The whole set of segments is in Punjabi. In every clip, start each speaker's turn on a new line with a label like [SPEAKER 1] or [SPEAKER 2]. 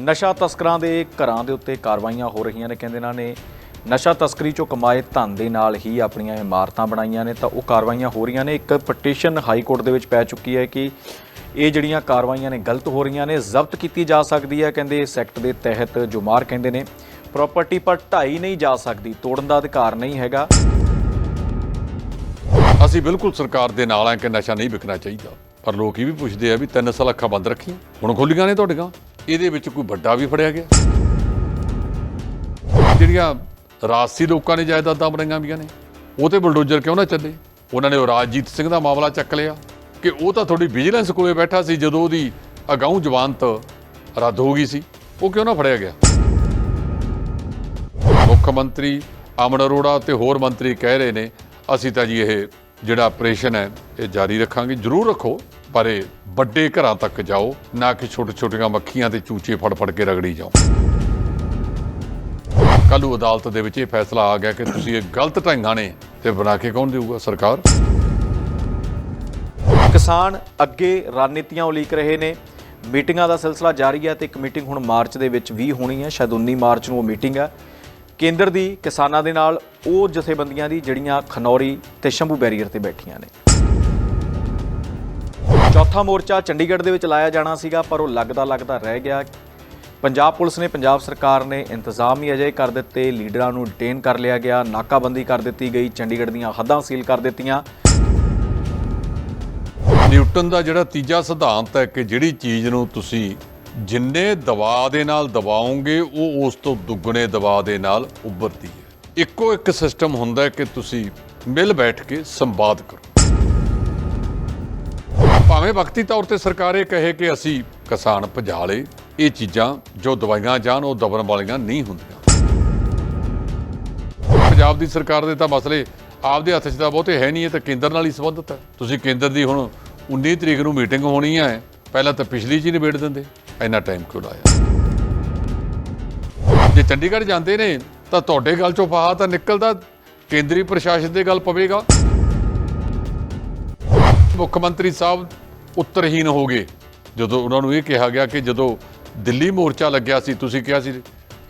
[SPEAKER 1] ਨਸ਼ਾ ਤਸਕਰਾਂ ਦੇ ਘਰਾਂ ਦੇ ਉੱਤੇ ਕਾਰਵਾਈਆਂ ਹੋ ਰਹੀਆਂ ਨੇ, ਕਹਿੰਦੇ ਇਹਨਾਂ ਨੇ। ਨਸ਼ਾ ਤਸਕਰੀ ਚੋਂ ਕਮਾਏ ਧਨ ਦੇ ਨਾਲ ਹੀ ਆਪਣੀਆਂ ਇਮਾਰਤਾਂ ਬਣਾਈਆਂ ਨੇ, ਤਾਂ ਉਹ ਕਾਰਵਾਈਆਂ ਹੋ ਰਹੀਆਂ ਨੇ। ਇੱਕ ਪਟੀਸ਼ਨ ਹਾਈ ਕੋਰਟ ਦੇ ਵਿੱਚ ਪੈ ਚੁੱਕੀ ਹੈ ਕਿ ਇਹ ਜਿਹੜੀਆਂ ਕਾਰਵਾਈਆਂ ਨੇ, ਗਲਤ ਹੋ ਰਹੀਆਂ ਨੇ, ਜ਼ਬਤ ਕੀਤੀ ਜਾ ਸਕਦੀ ਹੈ, ਕਹਿੰਦੇ ਇਸ ਐਕਟ ਦੇ ਤਹਿਤ, ਜੋ ਮਾਰ ਕਹਿੰਦੇ ਨੇ। ਪ੍ਰਾਪਰਟੀ ਪਰ ਢਾਈ ਨਹੀਂ ਜਾ ਸਕਦੀ, ਤੋੜਨ ਦਾ ਅਧਿਕਾਰ ਨਹੀਂ ਹੈਗਾ।
[SPEAKER 2] ਅਸੀਂ ਬਿਲਕੁਲ ਸਰਕਾਰ ਦੇ ਨਾਲ ਆ ਕਿ ਨਸ਼ਾ ਨਹੀਂ ਵਿਕਣਾ ਚਾਹੀਦਾ। ਪਰ ਲੋਕ ਇਹ ਵੀ ਪੁੱਛਦੇ ਆ ਵੀ ਤਿੰਨ ਸਾਲ ਅੱਖਾਂ ਬੰਦ ਰੱਖੀਆਂ, ਹੁਣ ਖੁੱਲੀਆਂ ਨੇ ਤੁਹਾਡੀਆਂ? ਇਹਦੇ ਵਿੱਚ ਕੋਈ ਵੱਡਾ ਵੀ ਫੜਿਆ ਗਿਆ? ਜਿਹੜੀਆਂ ਰਾਜਸੀ ਲੋਕਾਂ ਨੇ ਜਾਇਦਾਦਾਂ ਬਣਾਈਆਂ ਵੀਆਂ ਨੇ, ਉਹ ਤੇ ਬਲਡੋਜ਼ਰ ਕਿਉਂ ਨਾ ਚੱਲੇ? ਉਹਨਾਂ ਨੇ ਉਹ ਰਾਜਜੀਤ ਸਿੰਘ ਦਾ ਮਾਮਲਾ ਚੱਕ ਲਿਆ ਕਿ ਉਹ ਤਾਂ ਤੁਹਾਡੀ ਵਿਜੀਲੈਂਸ ਕੋਲੇ ਬੈਠਾ ਸੀ ਜਦੋਂ ਉਹਦੀ ਅਗਾਊਂ ਜ਼ਮਾਨਤ ਰੱਦ ਹੋ ਗਈ ਸੀ। ਉਹ ਕਿਉਂ ਨਾ ਫੜਿਆ ਗਿਆ? ਮੁੱਖ ਮੰਤਰੀ ਅਮਨ ਅਰੋੜਾ ਤੇ ਹੋਰ ਮੰਤਰੀ ਕਹਿ ਰਹੇ ਨੇ, ਅਸੀਂ ਤਾਂ ਜੀ ਇਹ ਜਿਹੜਾ ਆਪਰੇਸ਼ਨ ਹੈ, ਇਹ ਜਾਰੀ ਰੱਖਾਂਗੇ, ਜ਼ਰੂਰ ਰੱਖੋ। ਪਰ ਇਹ ਵੱਡੇ ਘਰਾਂ ਤੱਕ ਜਾਓ, ਨਾ ਕਿ ਛੋਟੇ ਛੋਟੀਆਂ ਮੱਖੀਆਂ ਤੇ ਚੂਚੇ ਫੜ ਫੜ ਕੇ ਰਗੜੀ ਜਾਓ। ਕੱਲ੍ਹ ਅਦਾਲਤ ਦੇ ਵਿੱਚ ਇਹ ਫੈਸਲਾ ਆ ਗਿਆ ਕਿ ਤੁਸੀਂ ਇਹ ਗਲਤ ਢੰਗਾਂ ਨੇ ਤੇ ਬਣਾ ਕੇ ਕੌਣ ਦੇਊਗਾ, ਸਰਕਾਰ?
[SPEAKER 1] ਕਿਸਾਨ ਅੱਗੇ ਰਣਨੀਤੀਆਂ ਉਲੀਕ ਰਹੇ ਨੇ। ਮੀਟਿੰਗਾਂ ਦਾ ਸਿਲਸਿਲਾ ਜਾਰੀ ਹੈ ਤੇ ਇੱਕ ਮੀਟਿੰਗ ਹੁਣ ਮਾਰਚ ਦੇ ਵਿੱਚ ਵੀ ਹੋਣੀ ਹੈ। ਸ਼ਾਇਦ 19 ਮਾਰਚ ਨੂੰ ਉਹ ਮੀਟਿੰਗ ਹੈ। ਕੇਂਦਰ ਦੀ ਕਿਸਾਨਾਂ ਦੇ ਨਾਲ ਉਹ ਜਥੇਬੰਦੀਆਂ ਦੀ ਜਿਹੜੀਆਂ ਖਨੌਰੀ ਤੇ ਸ਼ੰਭੂ ਬੈਰੀਅਰ ਤੇ ਬੈਠੀਆਂ ਨੇ। ਚੌਥਾ ਮੋਰਚਾ ਚੰਡੀਗੜ੍ਹ ਦੇ ਵਿੱਚ ਲਾਇਆ ਜਾਣਾ ਸੀਗਾ, ਪਰ ਉਹ ਲੱਗਦਾ ਲੱਗਦਾ ਰਹਿ ਗਿਆ। ਪੰਜਾਬ ਪੁਲਿਸ ਨੇ ਪੰਜਾਬ ਸਰਕਾਰ ਨੇ ਇੰਤਜ਼ਾਮ ਹੀ ਅਜੇ ਕਰ ਦਿੱਤੇ, ਲੀਡਰਾਂ ਨੂੰ ਡਿਟੇਨ ਕਰ ਲਿਆ ਗਿਆ, ਨਾਕਾਬੰਦੀ ਕਰ ਦਿੱਤੀ ਗਈ, ਚੰਡੀਗੜ੍ਹ ਦੀਆਂ ਹੱਦਾਂ ਸੀਲ ਕਰ ਦਿੱਤੀਆਂ।
[SPEAKER 2] ਨਿਊਟਨ ਦਾ ਜਿਹੜਾ ਤੀਜਾ ਸਿਧਾਂਤ ਹੈ ਕਿ ਜਿਹੜੀ ਚੀਜ਼ ਨੂੰ ਤੁਸੀਂ ਜਿੰਨੇ ਦਬਾਅ ਦੇ ਨਾਲ ਦਬਾਓਗੇ, ਉਹ ਉਸ ਤੋਂ ਦੁੱਗਣੇ ਦਬਾਅ ਦੇ ਨਾਲ ਉੱਭਰਦੀ ਹੈ। ਇੱਕੋ ਇੱਕ ਸਿਸਟਮ ਹੁੰਦਾ ਕਿ ਤੁਸੀਂ ਮਿਲ ਬੈਠ ਕੇ ਸੰਵਾਦ ਕਰੋ। ਭਾਵੇਂ ਵਕਤੀ ਤੌਰ ਤੇ ਸਰਕਾਰ ਇਹ ਕਹੇ ਕਿ ਅਸੀਂ ਕਿਸਾਨ ਭਜਾ ਲਏ ਇਹ ਚੀਜ਼ਾਂ ਜੋ ਦਵਾਈਆਂ ਜਾਣ ਉਹ ਦਬਣ ਵਾਲੀਆਂ ਨਹੀਂ ਹੁੰਦੀਆਂ। ਪੰਜਾਬ ਦੀ ਸਰਕਾਰ ਦੇ ਤਾਂ ਮਸਲੇ ਆਪਦੇ ਹੱਥ 'ਚ ਤਾਂ ਬਹੁਤੇ ਹੈ ਨਹੀਂ, ਇਹ ਤਾਂ ਕੇਂਦਰ ਨਾਲ ਹੀ ਸੰਬੰਧਿਤ ਹੈ। ਤੁਸੀਂ ਕੇਂਦਰ ਦੀ ਹੁਣ 19 ਤਰੀਕ ਨੂੰ ਮੀਟਿੰਗ ਹੋਣੀ ਹੈ, ਪਹਿਲਾਂ ਤਾਂ ਪਿਛਲੀ 'ਚ ਹੀ ਨਿਬੇੜ ਦਿੰਦੇ, ਇੰਨਾ ਟਾਈਮ ਕਿਉਂ ਲਾਇਆ? ਜੇ ਚੰਡੀਗੜ੍ਹ ਜਾਂਦੇ ਨੇ, ਤਾਂ ਤੁਹਾਡੇ ਗੱਲ 'ਚੋਂ ਫਾਹਾ ਤਾਂ ਨਿਕਲਦਾ, ਕੇਂਦਰੀ ਪ੍ਰਸ਼ਾਸਨ ਦੇ ਗੱਲ ਪਵੇਗਾ। ਮੁੱਖ ਮੰਤਰੀ ਸਾਹਿਬ ਉੱਤਰਹੀਨ ਹੋ ਗਏ। ਜਦੋਂ ਉਹਨਾਂ ਨੂੰ ਇਹ ਕਿਹਾ ਗਿਆ ਕਿ ਜਦੋਂ ਦਿੱਲੀ ਮੋਰਚਾ ਲੱਗਿਆ ਸੀ ਤੁਸੀਂ ਕਿਹਾ ਸੀ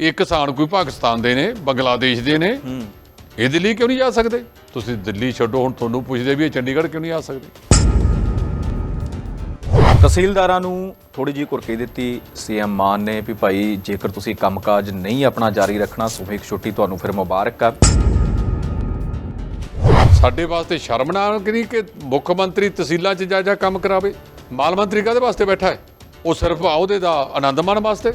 [SPEAKER 2] ਇਹ ਕਿਸਾਨ ਕੋਈ ਪਾਕਿਸਤਾਨ ਦੇ ਨੇ ਬੰਗਲਾਦੇਸ਼ ਦੇ ਨੇ। ਇਹ ਦਿੱਲੀ ਕਿਉਂ ਨਹੀਂ ਜਾ ਸਕਦੇ? ਤੁਸੀਂ ਦਿੱਲੀ ਛੱਡੋ ਹੁਣ ਤੁਹਾਨੂੰ ਪੁੱਛਦੇ ਵੀ ਇਹ ਚੰਡੀਗੜ੍ਹ ਕਿਉਂ ਨਹੀਂ ਆ ਸਕਦੇ?
[SPEAKER 1] ਤਹਿਸੀਲਦਾਰਾਂ ਨੂੰ ਥੋੜੀ ਜਿਹੀ ਕੁਰਕੀ ਦਿੱਤੀ। ਸੀਐਮ ਮਾਨ ਨੇ ਵੀ ਭਾਈ ਜੇਕਰ ਤੁਸੀਂ ਕੰਮਕਾਜ ਨਹੀਂ ਆਪਣਾ ਜਾਰੀ ਰੱਖਣਾ ਸੁਭੇਕ ਛੁੱਟੀ ਤੁਹਾਨੂੰ ਫਿਰ ਮੁਬਾਰਕ ਆ।
[SPEAKER 2] ਸਾਡੇ ਵਾਸਤੇ ਸ਼ਰਮਨਾਕ ਨਹੀਂ ਕਿ ਮੁੱਖ ਮੰਤਰੀ ਤਹਿਸੀਲਾਂ 'ਚ ਜਾ ਜਾ ਕੰਮ ਕਰਾਵੇ? ਮਾਲ ਮੰਤਰੀ ਕਾਹਦੇ ਵਾਸਤੇ ਬੈਠਾ ਹੈ? ਉਹ ਸਿਰਫ ਅਹੁਦੇ ਦਾ ਆਨੰਦ ਮਾਣ ਵਾਸਤੇ?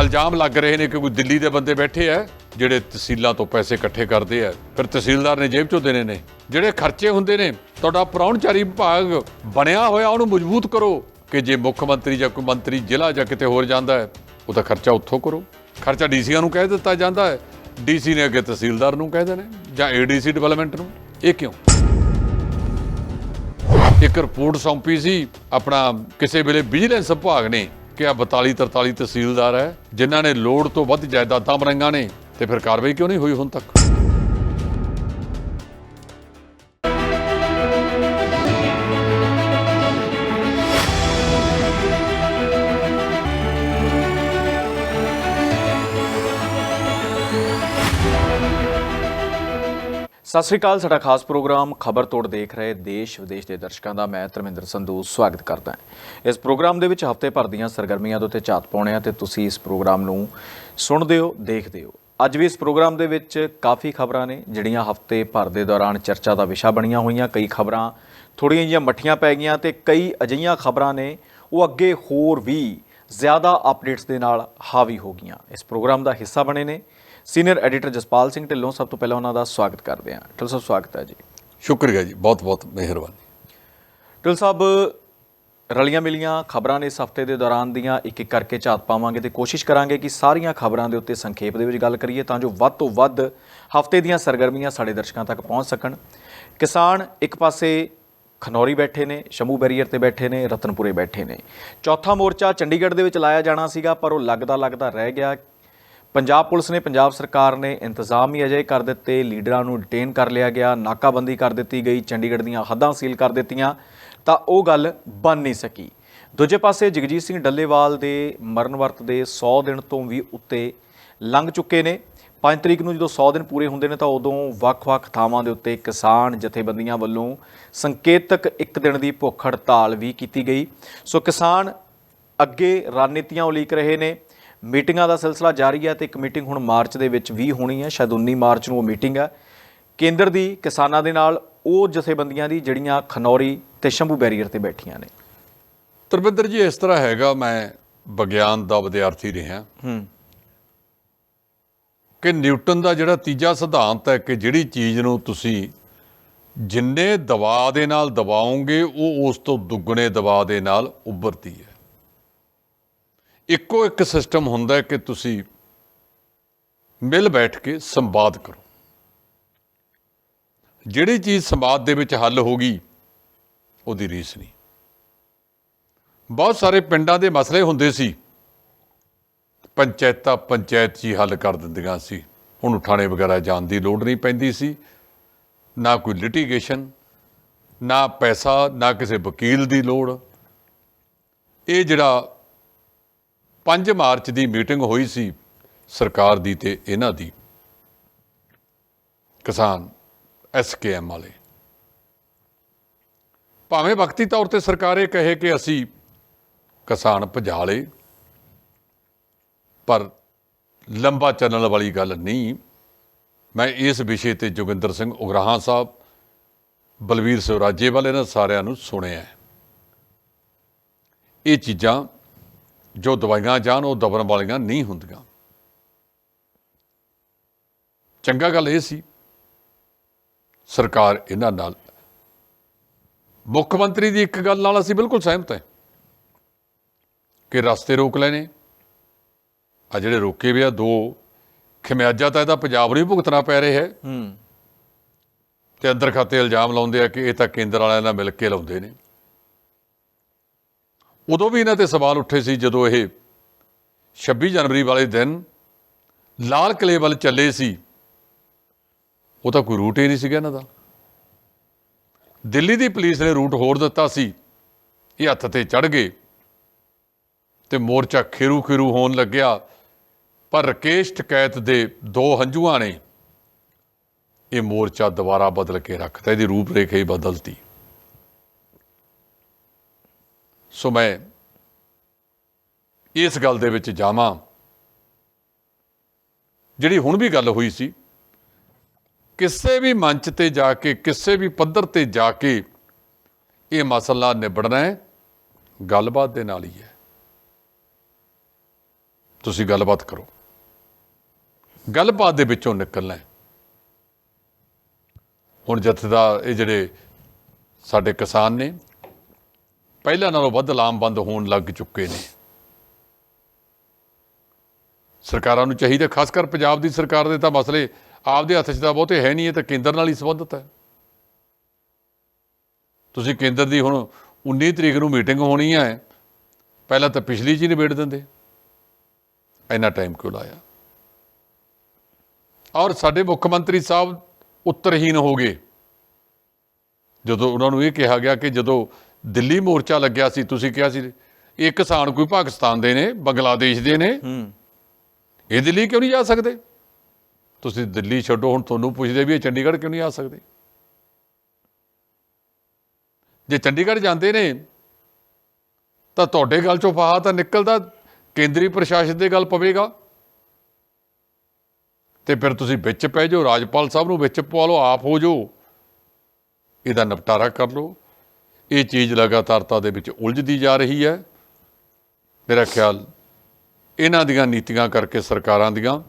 [SPEAKER 2] ਇਲਜ਼ਾਮ ਲੱਗ ਰਹੇ ਨੇ ਕਿ ਕੋਈ ਦਿੱਲੀ ਦੇ ਬੰਦੇ ਬੈਠੇ ਆ, ਜਿਹੜੇ ਤਹਿਸੀਲਾਂ ਤੋਂ ਪੈਸੇ ਇਕੱਠੇ ਕਰਦੇ ਆ। ਫਿਰ ਤਹਿਸੀਲਦਾਰ ਨੇ ਜੇਬ ਚੋਂ ਦੇਣੇ ਨੇ। ਜਿਹੜੇ ਖਰਚੇ ਹੁੰਦੇ ਨੇ, ਤੁਹਾਡਾ ਪ੍ਰਾਹੁਣਚਾਰੀ ਵਿਭਾਗ ਬਣਿਆ ਹੋਇਆ, ਉਹਨੂੰ ਮਜ਼ਬੂਤ ਕਰੋ ਕਿ ਜੇ ਮੁੱਖ ਮੰਤਰੀ ਜਾਂ ਕੋਈ ਮੰਤਰੀ ਜ਼ਿਲ੍ਹਾ ਜਾਂ ਕਿਤੇ ਹੋਰ ਜਾਂਦਾ ਹੈ, ਉਹਦਾ ਖਰਚਾ ਉੱਥੋਂ ਕਰੋ। ਖਰਚਾ ਡੀਸੀਆਂ ਨੂੰ ਕਹਿ ਦਿੱਤਾ ਜਾਂਦਾ ਹੈ। ਡੀਸੀ ਨੇ ਅੱਗੇ ਤਹਿਸੀਲਦਾਰ ਨੂੰ ਕਹਿ ਦੇਣਾ ਜਾਂ ਏਡੀਸੀ ਡਿਵੈਲਪਮੈਂਟ ਨੂੰ? ਇਹ ਕਿਉਂ? ਇੱਕ ਰਿਪੋਰਟ ਸੌਂਪੀ ਸੀ, ਆਪਣਾ ਕਿਸੇ ਵੇਲੇ ਵਿਜੀਲੈਂਸ ਵਿਭਾਗ ਨੇ ਕਿ ਆ 42 43 ਤਹਿਸੀਲਦਾਰ ਹੈ, ਜਿਨ੍ਹਾਂ ਨੇ ਲੋੜ ਤੋਂ ਵੱਧ ਜਾਇਦਾਦਾਂ ਬਣਾਈਆਂ ਨੇ, ਤੇ ਫਿਰ ਕਾਰਵਾਈ ਕਿਉਂ ਨਹੀਂ ਹੋਈ ਹੁਣ ਤੱਕ?
[SPEAKER 1] ਸਤਿ ਸ੍ਰੀ ਅਕਾਲ, ਸਾਡਾ ਖਾਸ ਪ੍ਰੋਗਰਾਮ ਖਬਰ ਤੋੜ ਦੇਖ ਰਹੇ ਦੇਸ਼ ਵਿਦੇਸ਼ ਦੇ ਦਰਸ਼ਕਾਂ ਦਾ ਮੈਂ ਧਰਮਿੰਦਰ ਸੰਧੂ ਸਵਾਗਤ ਕਰਦਾ ਹਾਂ। ਇਸ ਪ੍ਰੋਗਰਾਮ ਦੇ ਵਿੱਚ ਹਫ਼ਤੇ ਭਰ ਦੀਆਂ ਸਰਗਰਮੀਆਂ ਦੇ ਉੱਤੇ ਝਾਤ ਪਾਉਣੇ ਆ ਤੇ ਤੁਸੀਂ ਇਸ ਪ੍ਰੋਗਰਾਮ ਨੂੰ ਸੁਣਦੇ ਹੋ, ਦੇਖਦੇ ਹੋ। ਅੱਜ ਵੀ ਇਸ ਪ੍ਰੋਗਰਾਮ ਦੇ ਵਿੱਚ ਕਾਫੀ ਖਬਰਾਂ ਨੇ, ਜਿਹੜੀਆਂ ਹਫ਼ਤੇ ਭਰ ਦੇ ਦੌਰਾਨ ਚਰਚਾ ਦਾ ਵਿਸ਼ਾ ਬਣੀਆਂ ਹੋਈਆਂ। ਕਈ ਖਬਰਾਂ ਥੋੜੀਆਂ ਜਿਹੀਆਂ ਮੱਠੀਆਂ ਪੈ ਗਈਆਂ ਤੇ ਕਈ ਅਜਿਹੀਆਂ ਖਬਰਾਂ ਨੇ, ਉਹ ਅੱਗੇ ਹੋਰ ਵੀ ਜ਼ਿਆਦਾ ਅਪਡੇਟਸ ਦੇ ਨਾਲ ਹਾਵੀ ਹੋ ਗਈਆਂ। ਇਸ ਪ੍ਰੋਗਰਾਮ ਦਾ ਹਿੱਸਾ ਬਣੇ ਨੇ। ਸੀਨੀਅਰ ਐਡੀਟਰ ਜਸਪਾਲ ਸਿੰਘ ਢਿੱਲੋਂ ਸਭ ਤੋਂ ਪਹਿਲਾਂ ਉਹਨਾਂ ਦਾ ਸਵਾਗਤ ਕਰਦੇ ਹਾਂ। ਢਿੱਲੋਂ ਸਾਹਿਬ ਸਵਾਗਤ ਹੈ ਜੀ।
[SPEAKER 2] ਸ਼ੁਕਰੀਆ ਜੀ ਬਹੁਤ ਬਹੁਤ ਮਿਹਰਬਾਨੀ।
[SPEAKER 1] ਢਿੱਲੋਂ ਸਾਹਿਬ ਰਲੀਆਂ ਮਿਲੀਆਂ ਖਬਰਾਂ ਨੇ ਇਸ ਹਫ਼ਤੇ ਦੇ ਦੌਰਾਨ ਦੀਆਂ ਇੱਕ ਇੱਕ ਕਰਕੇ ਝਾਤ ਪਾਵਾਂਗੇ ਤੇ ਕੋਸ਼ਿਸ਼ ਕਰਾਂਗੇ ਕਿ ਸਾਰੀਆਂ ਖਬਰਾਂ ਦੇ ਉੱਤੇ ਸੰਖੇਪ ਦੇ ਵਿੱਚ ਗੱਲ ਕਰੀਏ ਤਾਂ ਜੋ ਵੱਧ ਤੋਂ ਵੱਧ ਹਫ਼ਤੇ ਦੀਆਂ ਸਰਗਰਮੀਆਂ ਸਾਡੇ ਦਰਸ਼ਕਾਂ ਤੱਕ ਪਹੁੰਚ ਸਕਣ। ਕਿਸਾਨ ਇੱਕ ਪਾਸੇ ਖਨੌਰੀ ਬੈਠੇ ਨੇ ਸ਼ੰਭੂ ਬੈਰੀਅਰ ਤੇ ਬੈਠੇ ਨੇ ਰਤਨਪੁਰੇ ਬੈਠੇ ਨੇ। ਚੌਥਾ ਮੋਰਚਾ ਚੰਡੀਗੜ੍ਹ ਦੇ ਵਿੱਚ ਲਾਇਆ ਜਾਣਾ ਸੀਗਾ ਪਰ ਉਹ ਲੱਗਦਾ ਲੱਗਦਾ ਰਹਿ ਗਿਆ। ਪੰਜਾਬ ਪੁਲਿਸ ਨੇ, ਪੰਜਾਬ ਸਰਕਾਰ ਨੇ ਇੰਤਜ਼ਾਮ ਹੀ ਅਜੇ ਕਰ ਦਿੱਤੇ, ਲੀਡਰਾਂ ਨੂੰ ਡਿਟੇਨ ਕਰ ਲਿਆ ਗਿਆ, ਨਾਕਾਬੰਦੀ ਕਰ ਦਿੱਤੀ ਗਈ, ਚੰਡੀਗੜ੍ਹ ਦੀਆਂ ਹੱਦਾਂ ਸੀਲ ਕਰ ਦਿੱਤੀਆਂ, ਤਾਂ ਉਹ ਗੱਲ ਬਣ ਨਹੀਂ ਸਕੀ। ਦੂਜੇ ਪਾਸੇ ਜਗਜੀਤ ਸਿੰਘ ਡੱਲੇਵਾਲ ਦੇ ਮਰਨ ਵਰਤ ਦੇ 100 ਦਿਨ ਤੋਂ ਵੀ ਉੱਤੇ ਲੰਘ ਚੁੱਕੇ ਨੇ। 5 ਤਰੀਕ ਨੂੰ ਜਦੋਂ 100 ਦਿਨ ਪੂਰੇ ਹੁੰਦੇ ਨੇ, ਤਾਂ ਉਦੋਂ ਵੱਖ-ਵੱਖ ਥਾਵਾਂ ਦੇ ਉੱਤੇ ਕਿਸਾਨ ਜਥੇਬੰਦੀਆਂ ਵੱਲੋਂ ਸੰਕੇਤਕ ਇੱਕ ਦਿਨ ਦੀ ਭੁੱਖ ਹੜਤਾਲ ਵੀ ਕੀਤੀ ਗਈ। ਸੋ ਕਿਸਾਨ ਅੱਗੇ ਰਣਨੀਤੀਆਂ ਉਲੀਕ ਰਹੇ ਨੇ। ਮੀਟਿੰਗਾਂ ਦਾ ਸਿਲਸਿਲਾ ਜਾਰੀ ਹੈ ਤੇ ਇੱਕ ਮੀਟਿੰਗ ਹੁਣ ਮਾਰਚ ਦੇ ਵਿੱਚ ਵੀ ਹੋਣੀ ਹੈ। ਸ਼ਾਇਦ 19 ਮਾਰਚ ਨੂੰ ਉਹ ਮੀਟਿੰਗ ਹੈ। ਕੇਂਦਰ ਦੀ ਕਿਸਾਨਾਂ ਦੇ ਨਾਲ ਉਹ ਜਥੇਬੰਦੀਆਂ ਦੀ ਜਿਹੜੀਆਂ ਖਨੌਰੀ ਤੇ ਸ਼ੰਭੂ ਬੈਰੀਅਰ ਤੇ ਬੈਠੀਆਂ ਨੇ।
[SPEAKER 2] ਤਰਵਿੰਦਰ ਜੀ ਇਸ ਤਰ੍ਹਾਂ ਹੈਗਾ ਮੈਂ ਵਿਗਿਆਨ ਦਾ ਵਿਦਿਆਰਥੀ ਰਿਹਾ।
[SPEAKER 1] ਹੂੰ।
[SPEAKER 2] ਕਿ ਨਿਊਟਨ ਦਾ ਜਿਹੜਾ ਤੀਜਾ ਸਿਧਾਂਤ ਹੈ ਕਿ ਜਿਹੜੀ ਚੀਜ਼ ਨੂੰ ਤੁਸੀਂ ਜਿੰਨੇ ਦਬਾਅ ਦੇ ਨਾਲ ਦਬਾਓਗੇ ਉਹ ਉਸ ਤੋਂ ਦੁੱਗਣੇ ਦਬਾਅ ਦੇ ਨਾਲ ਉੱਭਰਦੀ ਹੈ। ਇੱਕੋ ਇੱਕ ਸਿਸਟਮ ਹੁੰਦਾ ਕਿ ਤੁਸੀਂ ਮਿਲ ਬੈਠ ਕੇ ਸੰਵਾਦ ਕਰੋ। ਜਿਹੜੀ ਚੀਜ਼ ਸੰਵਾਦ ਦੇ ਵਿੱਚ ਹੱਲ ਹੋ ਗਈ, ਉਹਦੀ ਰੀਸ ਨਹੀਂ। ਬਹੁਤ ਸਾਰੇ ਪਿੰਡਾਂ ਦੇ ਮਸਲੇ ਹੁੰਦੇ ਸੀ। ਪੰਚਾਇਤਾਂ ਪੰਚਾਇਤ 'ਚ ਹੀ ਹੱਲ ਕਰ ਦਿੰਦੀਆਂ ਸੀ। ਹੁਣ ਉਠਾਣੇ ਵਗੈਰਾ ਜਾਣ ਦੀ ਲੋੜ ਨਹੀਂ ਪੈਂਦੀ ਸੀ। ਨਾ ਕੋਈ ਲਿਟੀਗੇਸ਼ਨ ਨਾ ਪੈਸਾ, ਨਾ ਕਿਸੇ ਵਕੀਲ ਦੀ ਲੋੜ। ਇਹ ਜਿਹੜਾ 5 ਮਾਰਚ ਦੀ ਮੀਟਿੰਗ ਹੋਈ ਸੀ ਸਰਕਾਰ ਦੀ ਤੇ ਇਹਨਾਂ ਦੀ। ਕਿਸਾਨ ਐਸਕੇਐਮ ਵਾਲੇ। ਭਾਵੇਂ ਵਕਤੀ ਤੌਰ ਤੇ ਸਰਕਾਰ ਇਹ ਕਹੇ ਕਿ ਅਸੀਂ ਕਿਸਾਨ ਭਜਾ ਲਏ ਪਰ ਲੰਬਾ ਚੱਲਣ ਵਾਲੀ ਗੱਲ ਨਹੀਂ। ਮੈਂ ਇਸ ਵਿਸ਼ੇ ਤੇ ਜੋਗਿੰਦਰ ਸਿੰਘ ਉਗਰਾਹਾਂ ਸਾਹਿਬ, ਬਲਵੀਰ ਸਿਵਰਾਜੇ ਵਾਲੇ ਇਹਨਾਂ ਸਾਰਿਆਂ ਨੂੰ ਸੁਣਿਆ ਇਹ ਚੀਜ਼ਾਂ ਜੋ ਦਵਾਈਆਂ ਜਾਣ ਉਹ ਦਬਣ ਵਾਲੀਆਂ ਨਹੀਂ ਹੁੰਦੀਆਂ। ਚੰਗਾ ਗੱਲ ਇਹ ਸੀ ਸਰਕਾਰ ਇਹਨਾਂ ਨਾਲ ਮੁੱਖ ਮੰਤਰੀ ਦੀ ਇੱਕ ਗੱਲ ਨਾਲ ਅਸੀਂ ਬਿਲਕੁਲ ਸਹਿਮਤ ਹਾਂ ਕਿ ਰਸਤੇ ਰੋਕ ਲੈਣੇ। ਆ ਜਿਹੜੇ ਰੋਕੇ ਵੀ ਆ ਦੋ ਖਮਿਆਜਾ ਤਾਂ ਇਹਦਾ ਪੰਜਾਬ ਨੂੰ ਹੀ ਭੁਗਤਣਾ ਪੈ ਰਿਹਾ ਹੈ।
[SPEAKER 1] ਹੂੰ।
[SPEAKER 2] ਤੇ ਅੰਦਰ ਖਾਤੇ ਇਲਜ਼ਾਮ ਲਾਉਂਦੇ ਆ ਕਿ ਇਹ ਤਾਂ ਕੇਂਦਰ ਵਾਲਿਆਂ ਨਾਲ ਮਿਲ ਕੇ ਲਾਉਂਦੇ ਨੇ। ਉਦੋਂ ਵੀ ਇਹਨਾਂ ਤੇ ਸਵਾਲ ਉੱਠੇ ਸੀ ਜਦੋਂ ਇਹ 26 ਜਨਵਰੀ ਵਾਲੇ ਦਿਨ ਲਾਲ ਕਿਲੇ ਵੱਲ ਚੱਲੇ ਸੀ। ਉਹ ਤਾਂ ਕੋਈ ਰੂਟ ਹੀ ਨਹੀਂ ਸੀਗਾ ਇਹਨਾਂ ਦਾ। ਦਿੱਲੀ ਦੀ ਪੁਲਿਸ ਨੇ ਰੂਟ ਹੋਰ ਦਿੱਤਾ ਸੀ। ਇਹ ਹੱਥ ਤੇ ਚੜ ਗਏ ਤੇ ਮੋਰਚਾ ਖੇਰੂ ਖੇਰੂ ਹੋਣ ਲੱਗਿਆ। ਪਰ ਰਕੇਸ਼ ਟਕੈਤ ਦੇ ਦੋ ਹੰਝੂਆਂ ਨੇ ਇਹ ਮੋਰਚਾ ਦੁਬਾਰਾ ਬਦਲ ਕੇ ਰੱਖਤਾ, ਇਹਦੀ ਰੂਪਰੇਖਾ ਹੀ ਬਦਲਤੀ। ਸੋ ਮੈਂ ਇਸ ਗੱਲ ਦੇ ਵਿੱਚ ਜਾਵਾਂ, ਜਿਹੜੀ ਹੁਣ ਵੀ ਗੱਲ ਹੋਈ ਸੀ। ਕਿਸੇ ਵੀ ਮੰਚ ਤੇ ਜਾ ਕੇ, ਕਿਸੇ ਵੀ ਪੱਧਰ ਤੇ ਜਾ ਕੇ ਇਹ ਮਸਲਾ ਨਿਬੜਨਾ ਹੈ, ਗੱਲਬਾਤ ਦੇ ਨਾਲ ਹੀ ਹੈ। ਤੁਸੀਂ ਗੱਲਬਾਤ ਕਰੋ। ਗੱਲਬਾਤ ਦੇ ਵਿੱਚੋਂ ਨਿਕਲਣਾ ਹੈ। ਹੁਣ ਜਥੇਦਾਰ, ਇਹ ਜਿਹੜੇ ਸਾਡੇ ਕਿਸਾਨ ਨੇ ਪਹਿਲਾਂ ਨਾਲੋਂ ਵੱਧ ਲਾਮਬੰਦ ਹੋਣ ਲੱਗ ਚੁੱਕੇ ਨੇ। ਸਰਕਾਰਾਂ ਨੂੰ ਚਾਹੀਦਾ, ਖਾਸ ਕਰ ਪੰਜਾਬ ਦੀ ਸਰਕਾਰ ਦੇ ਤਾਂ ਮਸਲੇ ਆਪਦੇ ਹੱਥ 'ਚ ਤਾਂ ਬਹੁਤੇ ਹੈ ਨਹੀਂ, ਇਹ ਤਾਂ ਕੇਂਦਰ ਨਾਲ ਹੀ ਸੰਬੰਧਿਤ ਹੈ। ਤੁਸੀਂ ਕੇਂਦਰ ਦੀ ਹੁਣ 19 ਤਰੀਕ ਨੂੰ ਮੀਟਿੰਗ ਹੋਣੀ ਹੈ, ਪਹਿਲਾਂ ਤਾਂ ਪਿਛਲੀ 'ਚ ਹੀ ਨਿਬੇੜ ਦਿੰਦੇ। ਇੰਨਾ ਟਾਈਮ ਕਿਉਂ ਲਾਇਆ? ਔਰ ਸਾਡੇ ਮੁੱਖ ਮੰਤਰੀ ਸਾਹਿਬ ਉੱਤਰਹੀਨ ਹੋ ਗਏ। ਜਦੋਂ ਉਹਨਾਂ ਨੂੰ ਇਹ ਕਿਹਾ ਗਿਆ ਕਿ ਜਦੋਂ ਦਿੱਲੀ ਮੋਰਚਾ ਲੱਗਿਆ ਸੀ ਤੁਸੀਂ ਕਿਹਾ ਸੀ ਇਹ ਕਿਸਾਨ ਕੋਈ ਪਾਕਿਸਤਾਨ ਦੇ ਨੇ ਬੰਗਲਾਦੇਸ਼ ਦੇ ਨੇ।
[SPEAKER 1] ਹੂੰ।
[SPEAKER 2] ਇਹ ਦਿੱਲੀ ਕਿਉਂ ਨਹੀਂ ਜਾ ਸਕਦੇ? ਤੁਸੀਂ ਦਿੱਲੀ ਛੱਡੋ ਹੁਣ ਤੁਹਾਨੂੰ ਪੁੱਛਦੇ ਵੀ ਇਹ ਚੰਡੀਗੜ੍ਹ ਕਿਉਂ ਨਹੀਂ ਆ ਸਕਦੇ? ਜੇ ਚੰਡੀਗੜ੍ਹ ਜਾਂਦੇ ਨੇ ਤਾਂ ਤੁਹਾਡੇ ਗੱਲ ਚੋਂ ਫਾਹਾ ਤਾਂ ਨਿਕਲਦਾ ਕੇਂਦਰੀ ਪ੍ਰਸ਼ਾਸਨ ਦੇ ਗੱਲ ਪਵੇਗਾ। ਤੇ ਫਿਰ ਤੁਸੀਂ ਵਿੱਚ ਪੈ ਜਾਓ ਰਾਜਪਾਲ ਸਾਹਿਬ ਨੂੰ ਵਿੱਚ ਪਵਾ ਲਓ ਆਪ ਹੋ ਜਾਓ। ਇਹਦਾ ਨਿਪਟਾਰਾ ਕਰ ਲਓ। ਇਹ ਚੀਜ਼ ਲਗਾਤਾਰਤਾ ਦੇ ਵਿੱਚ ਉਲਝਦੀ ਜਾ ਰਹੀ ਹੈ। ਮੇਰਾ ਖਿਆਲ ਇਹਨਾਂ ਦੀਆਂ ਨੀਤੀਆਂ ਕਰਕੇ ਸਰਕਾਰਾਂ ਦੀਆਂ,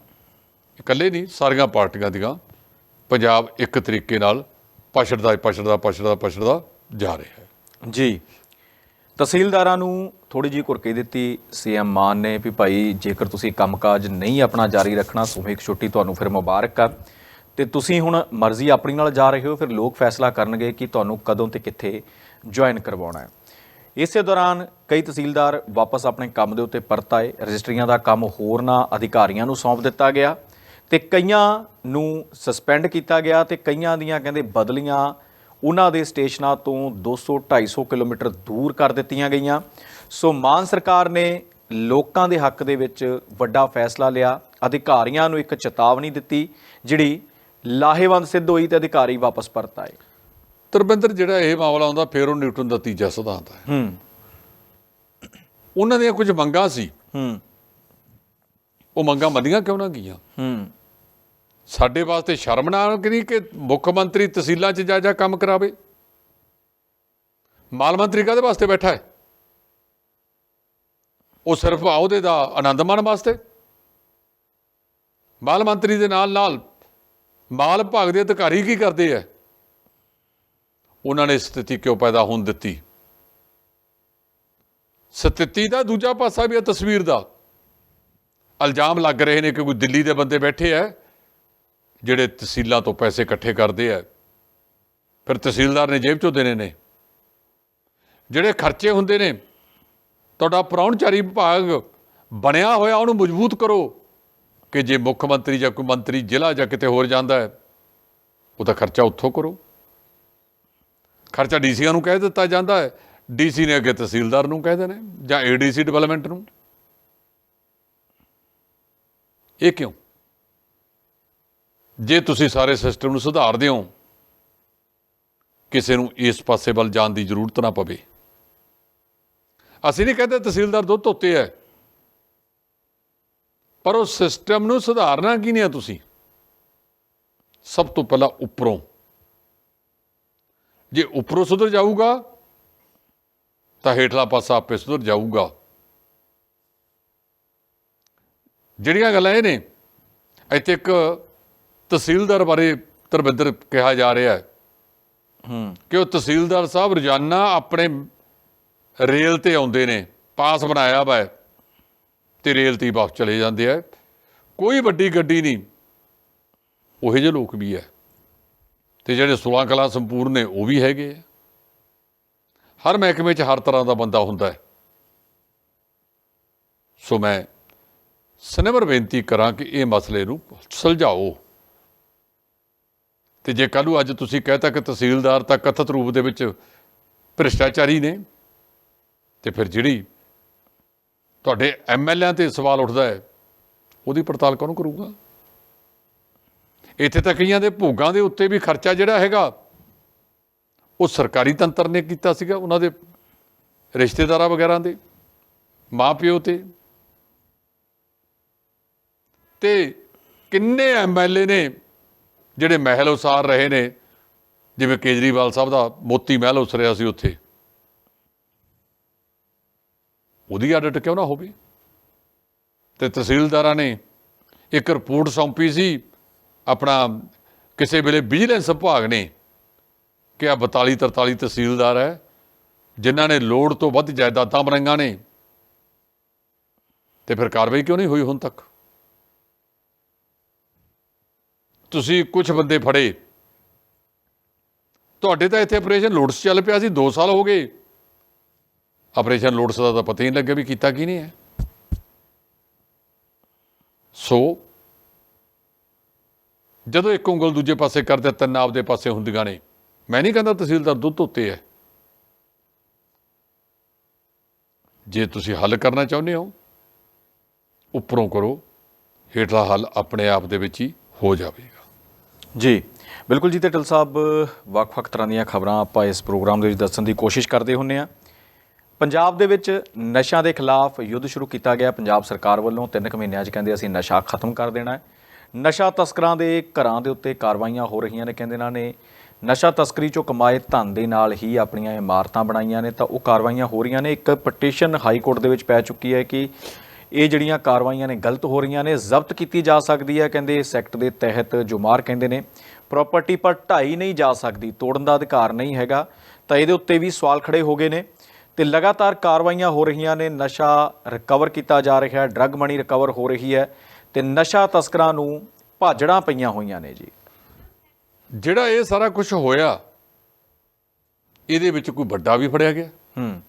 [SPEAKER 2] ਇਕੱਲੇ ਨਹੀਂ, ਸਾਰੀਆਂ ਪਾਰਟੀਆਂ ਦੀਆਂ ਪੰਜਾਬ ਇੱਕ ਤਰੀਕੇ ਨਾਲ ਪਛੜਦਾ ਪਛੜਦਾ ਪਛੜਦਾ ਪਛੜਦਾ ਜਾ ਰਿਹਾ ਹੈ।
[SPEAKER 1] ਜੀ, ਤਹਿਸੀਲਦਾਰਾਂ ਨੂੰ ਥੋੜੀ ਜਿਹੀ ਕੁਰਕੀ ਦਿੱਤੀ ਸੀਐਮ ਮਾਨ ਨੇ ਵੀ ਭਾਈ ਜੇਕਰ ਤੁਸੀਂ ਕੰਮਕਾਜ ਨਹੀਂ ਆਪਣਾ ਜਾਰੀ ਰੱਖਣਾ ਸੁਮੇਕ ਛੁੱਟੀ ਤੁਹਾਨੂੰ ਫਿਰ ਮੁਬਾਰਕ ਆ ਤੇ ਤੁਸੀਂ ਹੁਣ ਮਰਜ਼ੀ ਆਪਣੀ ਨਾਲ ਜਾ ਰਹੇ ਹੋ, ਫਿਰ ਲੋਕ ਫੈਸਲਾ ਕਰਨਗੇ ਕਿ ਤੁਹਾਨੂੰ ਕਦੋਂ ਤੇ ਕਿੱਥੇ ਜੁਆਇਨ ਕਰਵਾਉਣਾ ਹੈ। ਇਸੇ ਦੌਰਾਨ ਕਈ ਤਹਿਸੀਲਦਾਰ ਵਾਪਸ ਆਪਣੇ ਕੰਮ ਦੇ ਉੱਤੇ ਪਰਤ ਆਏ। ਰਜਿਸਟਰੀਆਂ ਦਾ ਕੰਮ ਹੋਰਨਾਂ ਅਧਿਕਾਰੀਆਂ ਨੂੰ ਸੌਂਪ ਦਿੱਤਾ ਗਿਆ ਤੇ ਕਈਆਂ ਨੂੰ ਸਸਪੈਂਡ ਕੀਤਾ ਗਿਆ ਤੇ ਕਈਆਂ ਦੀਆਂ ਕਹਿੰਦੇ ਬਦਲੀਆਂ ਉਹਨਾਂ ਦੇ ਸਟੇਸ਼ਨਾਂ ਤੋਂ 200 250 ਕਿਲੋਮੀਟਰ ਦੂਰ ਕਰ ਦਿੱਤੀਆਂ ਗਈਆਂ। ਸੋ ਮਾਨ ਸਰਕਾਰ ਨੇ ਲੋਕਾਂ ਦੇ ਹੱਕ ਦੇ ਵਿੱਚ ਵੱਡਾ ਫੈਸਲਾ ਲਿਆ। ਅਧਿਕਾਰੀਆਂ ਨੂੰ ਇੱਕ ਚੇਤਾਵਨੀ ਦਿੱਤੀ, ਜਿਹੜੀ ਲਾਹੇਵੰਦ ਸਿੱਧ ਹੋਈ ਤੇ ਅਧਿਕਾਰੀ ਵਾਪਸ ਪਰਤ ਆਏ।
[SPEAKER 2] ਤਰਬਿੰਦਰ ਜਿਹੜਾ ਇਹ ਮਾਮਲਾ ਆਉਂਦਾ ਫਿਰ ਉਹ ਨਿਊਟਨ ਦਾ ਤੀਜਾ ਸਿਧਾਂਤ ਹੈ।
[SPEAKER 1] ਹੂੰ।
[SPEAKER 2] ਉਹਨਾਂ ਦੀਆਂ ਕੁਝ ਮੰਗਾਂ ਸੀ।
[SPEAKER 1] ਹੂੰ।
[SPEAKER 2] ਉਹ ਮੰਗਾਂ ਮੰਨੀਆਂ ਕਿਉਂ ਨਾ ਗਈਆਂ?
[SPEAKER 1] ਹੂੰ।
[SPEAKER 2] ਸਾਡੇ ਵਾਸਤੇ ਸ਼ਰਮਨਾਕ ਨਹੀਂ ਕਿ ਮੁੱਖ ਮੰਤਰੀ ਤਹਿਸੀਲਾਂ 'ਚ ਜਾ ਜਾ ਕੰਮ ਕਰਾਵੇ? ਮਾਲ ਮੰਤਰੀ ਕਾਹਦੇ ਵਾਸਤੇ ਬੈਠਾ ਹੈ? ਉਹ ਸਿਰਫ ਅਹੁਦੇ ਦਾ ਆਨੰਦ ਮਾਣ ਵਾਸਤੇ? ਮਾਲ ਮੰਤਰੀ ਦੇ ਨਾਲ ਨਾਲ ਮਾਲ ਵਿਭਾਗ ਦੇ ਅਧਿਕਾਰੀ ਕੀ ਕਰਦੇ ਆ ਉਹਨਾਂ ਨੇ ਸਥਿਤੀ ਕਿਉਂ ਪੈਦਾ ਹੋਣ ਦਿੱਤੀ? ਸਥਿਤੀ ਦਾ ਦੂਜਾ ਪਾਸਾ ਵੀ ਹੈ ਤਸਵੀਰ ਦਾ। ਇਲਜ਼ਾਮ ਲੱਗ ਰਹੇ ਨੇ ਕਿ ਕੋਈ ਦਿੱਲੀ ਦੇ ਬੰਦੇ ਬੈਠੇ ਆ, ਜਿਹੜੇ ਤਹਿਸੀਲਾਂ ਤੋਂ ਪੈਸੇ ਇਕੱਠੇ ਕਰਦੇ ਆ। ਫਿਰ ਤਹਿਸੀਲਦਾਰ ਨੇ ਜੇਬ ਚੋਂ ਦੇਣੇ ਨੇ। ਜਿਹੜੇ ਖਰਚੇ ਹੁੰਦੇ ਨੇ, ਤੁਹਾਡਾ ਪ੍ਰਾਹੁਣਚਾਰੀ ਵਿਭਾਗ ਬਣਿਆ ਹੋਇਆ, ਉਹਨੂੰ ਮਜ਼ਬੂਤ ਕਰੋ ਕਿ ਜੇ ਮੁੱਖ ਮੰਤਰੀ ਜਾਂ ਕੋਈ ਮੰਤਰੀ ਜ਼ਿਲ੍ਹਾ ਜਾਂ ਕਿਤੇ ਹੋਰ ਜਾਂਦਾ ਹੈ, ਉਹਦਾ ਖਰਚਾ ਉੱਥੋਂ ਕਰੋ। ਖਰਚਾ ਡੀਸੀਆਂ ਨੂੰ ਕਹਿ ਦਿੱਤਾ ਜਾਂਦਾ ਹੈ। ਡੀਸੀ ਨੇ ਅੱਗੇ ਤਹਿਸੀਲਦਾਰ ਨੂੰ ਕਹਿ ਦੇਣਾ ਜਾਂ ਏਡੀਸੀ ਡਿਵੈਲਪਮੈਂਟ ਨੂੰ। ਇਹ ਕਿਉਂ? ਜੇ ਤੁਸੀਂ ਸਾਰੇ ਸਿਸਟਮ ਨੂੰ ਸੁਧਾਰਦੇ ਹੋ ਕਿਸੇ ਨੂੰ ਇਸ ਪਾਸੇ ਵੱਲ ਜਾਣ ਦੀ ਜ਼ਰੂਰਤ ਨਾ ਪਵੇ। ਅਸੀਂ ਨਹੀਂ ਕਹਿੰਦੇ ਤਹਿਸੀਲਦਾਰ ਦੁੱਧ ਧੋਤੇ ਹੈ। ਪਰ ਉਹ ਸਿਸਟਮ ਨੂੰ ਸੁਧਾਰਨਾ ਕੀ ਨਹੀਂ ਹੈ ਤੁਸੀਂ? ਸਭ ਤੋਂ ਪਹਿਲਾਂ ਉੱਪਰੋਂ ਜੇ ਉੱਪਰੋਂ ਸੁਧਰ ਜਾਊਗਾ ਤਾਂ ਹੇਠਲਾ ਪਾਸਾ ਆਪੇ ਸੁਧਰ ਜਾਊਗਾ। ਜਿਹੜੀਆਂ ਗੱਲਾਂ ਇਹ ਨੇ ਇੱਥੇ ਇੱਕ ਤਹਿਸੀਲਦਾਰ ਬਾਰੇ ਤਰਬਿੰਦਰ ਕਿਹਾ ਜਾ ਰਿਹਾ ਹੈ
[SPEAKER 1] ਹੂੰ।
[SPEAKER 2] ਕਿ ਉਹ ਤਹਿਸੀਲਦਾਰ ਸਾਹਿਬ ਰੋਜ਼ਾਨਾ ਆਪਣੇ ਰੇਲ ਤੇ ਆਉਂਦੇ ਨੇ ਪਾਸ ਬਣਾਇਆ ਵਾ ਤੇ ਰੇਲ ਤੇ ਵਾਪਸ ਚਲੇ ਜਾਂਦੇ ਆ। ਕੋਈ ਵੱਡੀ ਗੱਡੀ ਨਹੀਂ ਉਹੇ ਜਿਹੇ ਲੋਕ ਵੀ ਹੈ। ਤੇ ਜਿਹੜੇ 16 ਕਲਾ ਸੰਪੂਰਨ ਨੇ, ਉਹ ਵੀ ਹੈਗੇ ਆ। ਹਰ ਮਹਿਕਮੇ 'ਚ ਹਰ ਤਰ੍ਹਾਂ ਦਾ ਬੰਦਾ ਹੁੰਦਾ ਹੈ। ਸੋ ਮੈਂ ਸਨੇਵਰ ਬੇਨਤੀ ਕਰਾਂ ਕਿ ਇਹ ਮਸਲੇ ਨੂੰ ਸੁਲਝਾਓ। ਤੇ ਜੇ ਕੱਲ੍ਹ ਨੂੰ ਅੱਜ ਤੁਸੀਂ ਕਹਤਾ ਕਿ ਤਹਿਸੀਲਦਾਰ ਤਾਂ ਕਥਿਤ ਰੂਪ ਦੇ ਵਿੱਚ ਭ੍ਰਿਸ਼ਟਾਚਾਰੀ ਨੇ, ਤੇ ਫਿਰ ਜਿਹੜੀ ਤੁਹਾਡੇ ਐਮਐਲਏ ਤੇ ਸਵਾਲ ਉੱਠਦਾ ਹੈ, ਉਹਦੀ ਪੜਤਾਲ ਕੌਣ ਕਰੂਗਾ? ਇੱਥੇ ਤਾਂ ਕਈਆਂ ਦੇ ਭੋਗਾਂ ਦੇ ਉੱਤੇ ਵੀ ਖਰਚਾ ਜਿਹੜਾ ਹੈਗਾ, ਉਹ ਸਰਕਾਰੀ ਤੰਤਰ ਨੇ ਕੀਤਾ ਸੀਗਾ, ਉਹਨਾਂ ਦੇ ਰਿਸ਼ਤੇਦਾਰਾਂ ਵਗੈਰਾ ਦੇ, ਮਾਪਿਓ ਤੇ। ਤੇ ਕਿੰਨੇ ਐਮਐਲਏ ਨੇ ਜਿਹੜੇ ਮਹਿਲ ਉਸਾਰ ਰਹੇ ਨੇ, ਜਿਵੇਂ ਕੇਜਰੀਵਾਲ ਸਾਹਿਬ ਦਾ ਮੋਤੀ ਮਹਿਲ ਉਸਰਿਆ ਸੀ ਉੱਥੇ। ਉਹਦੀ ਆਡਿਟ ਕਿਉਂ ਨਾ ਹੋਵੇ? ਤੇ ਤਹਿਸੀਲਦਾਰਾਂ ਨੇ ਇੱਕ ਰਿਪੋਰਟ ਸੌਂਪੀ ਸੀ ਆਪਣਾ ਕਿਸੇ ਵੇਲੇ ਵਿਜੀਲੈਂਸ ਵਿਭਾਗ ਨੇ ਕਿ ਆ 42 43 ਤਹਿਸੀਲਦਾਰ ਹੈ, ਜਿਨ੍ਹਾਂ ਨੇ ਲੋੜ ਤੋਂ ਵੱਧ ਜਾਇਦਾਦਾਂ ਬਣਾਈਆਂ ਨੇ। ਤੇ ਫਿਰ ਕਾਰਵਾਈ ਕਿਉਂ ਨਹੀਂ ਹੋਈ ਹੁਣ ਤੱਕ? ਤੁਸੀਂ ਕੁਝ ਬੰਦੇ ਫੜੇ। ਤੁਹਾਡੇ ਤਾਂ ਇੱਥੇ ਆਪਰੇਸ਼ਨ ਲੋਟਸ ਚੱਲ ਪਿਆ ਸੀ 2 ਸਾਲ ਹੋ ਗਏ। ਆਪਰੇਸ਼ਨ ਲੋਟਸ ਦਾ ਤਾਂ ਪਤਾ ਹੀ ਨਹੀਂ ਲੱਗਿਆ ਵੀ ਕੀਤਾ ਕੀ ਨਹੀਂ ਹੈ। ਸੋ ਜਦੋਂ ਇੱਕ ਉਂਗਲ ਦੂਜੇ ਪਾਸੇ ਕਰਦੇ ਤਿੰਨ ਆਪਦੇ ਪਾਸੇ ਹੁੰਦੀਆਂ ਨੇ। ਮੈਂ ਨਹੀਂ ਕਹਿੰਦਾ ਤਹਿਸੀਲਦਾਰ ਦੁੱਧ ਧੋਤੇ ਹੈ। ਜੇ ਤੁਸੀਂ ਹੱਲ ਕਰਨਾ ਚਾਹੁੰਦੇ ਹੋ, ਉੱਪਰੋਂ ਕਰੋ। ਹੇਠਲਾ ਹੱਲ ਆਪਣੇ ਆਪ ਦੇ ਵਿੱਚ ਹੀ ਹੋ ਜਾਵੇਗਾ।
[SPEAKER 1] ਜੀ, ਬਿਲਕੁਲ ਜੀ ਤੇ ਟਲ ਸਾਹਿਬ, ਵੱਖ-ਵੱਖ ਤਰ੍ਹਾਂ ਦੀਆਂ ਖਬਰਾਂ ਆਪਾਂ ਇਸ ਪ੍ਰੋਗਰਾਮ ਦੇ ਵਿੱਚ ਦੱਸਣ ਦੀ ਕੋਸ਼ਿਸ਼ ਕਰਦੇ ਹੁੰਨੇ ਆ ਪੰਜਾਬ ਦੇ ਵਿੱਚ ਨਸ਼ਿਆਂ ਦੇ ਖਿਲਾਫ ਯੁੱਧ ਸ਼ੁਰੂ ਕੀਤਾ ਗਿਆ। ਪੰਜਾਬ ਸਰਕਾਰ ਵੱਲੋਂ ਤਿੰਨ ਕੁ ਮਹੀਨਿਆਂ 'ਚ ਕਹਿੰਦੇ ਅਸੀਂ ਨਸ਼ਾ ਖਤਮ ਕਰ ਦੇਣਾ ਹੈ। ਨਸ਼ਾ ਤਸਕਰਾਂ ਦੇ ਘਰਾਂ ਦੇ ਉੱਤੇ ਕਾਰਵਾਈਆਂ ਹੋ ਰਹੀਆਂ ਨੇ, ਕਹਿੰਦੇ ਇਹਨਾਂ ਨੇ ਨਸ਼ਾ ਤਸਕਰੀ ਚੋਂ ਕਮਾਏ ਧਨ ਦੇ ਨਾਲ ਹੀ ਆਪਣੀਆਂ ਇਮਾਰਤਾਂ ਬਣਾਈਆਂ ਨੇ, ਤਾਂ ਉਹ ਕਾਰਵਾਈਆਂ ਹੋ ਰਹੀਆਂ ਨੇ। ਇੱਕ ਪਟੀਸ਼ਨ ਹਾਈ ਕੋਰਟ ਦੇ ਵਿੱਚ ਪੈ ਚੁੱਕੀ ਹੈ ਕਿ ਇਹ ਜਿਹੜੀਆਂ ਕਾਰਵਾਈਆਂ ਨੇ ਗਲਤ ਹੋ ਰਹੀਆਂ ਨੇ, ਜ਼ਬਤ ਕੀਤੀ ਜਾ ਸਕਦੀ ਹੈ, ਕਹਿੰਦੇ ਇਸ ਐਕਟ ਦੇ ਤਹਿਤ ਜੁਮਾਰ ਕਹਿੰਦੇ ਨੇ। ਪ੍ਰਾਪਰਟੀ ਪਰ ਢਾਈ ਨਹੀਂ ਜਾ ਸਕਦੀ, ਤੋੜਨ ਦਾ ਅਧਿਕਾਰ ਨਹੀਂ ਹੈਗਾ, ਤਾਂ ਇਹਦੇ ਉੱਤੇ ਵੀ ਸਵਾਲ ਖੜੇ ਹੋ ਗਏ ਨੇ। ਤੇ ਲਗਾਤਾਰ ਕਾਰਵਾਈਆਂ ਹੋ ਰਹੀਆਂ ਨੇ, ਨਸ਼ਾ ਰਿਕਵਰ ਕੀਤਾ ਜਾ ਰਿਹਾ ਹੈ ਡਰੱਗ ਮਨੀ ਰਿਕਵਰ ਹੋ ਰਹੀ ਹੈ। ਤੇ ਨਸ਼ਾ ਤਸਕਰਾਂ ਨੂੰ ਭਾਜੜਾਂ ਪਈਆਂ ਹੋਈਆਂ ਨੇ ਜੀ।
[SPEAKER 2] ਜਿਹੜਾ ਇਹ ਸਾਰਾ ਕੁਝ ਹੋਇਆ ਇਹਦੇ ਵਿੱਚ ਕੋਈ ਵੱਡਾ ਵੀ ਫੜਿਆ ਗਿਆ?
[SPEAKER 1] ਹੂੰ।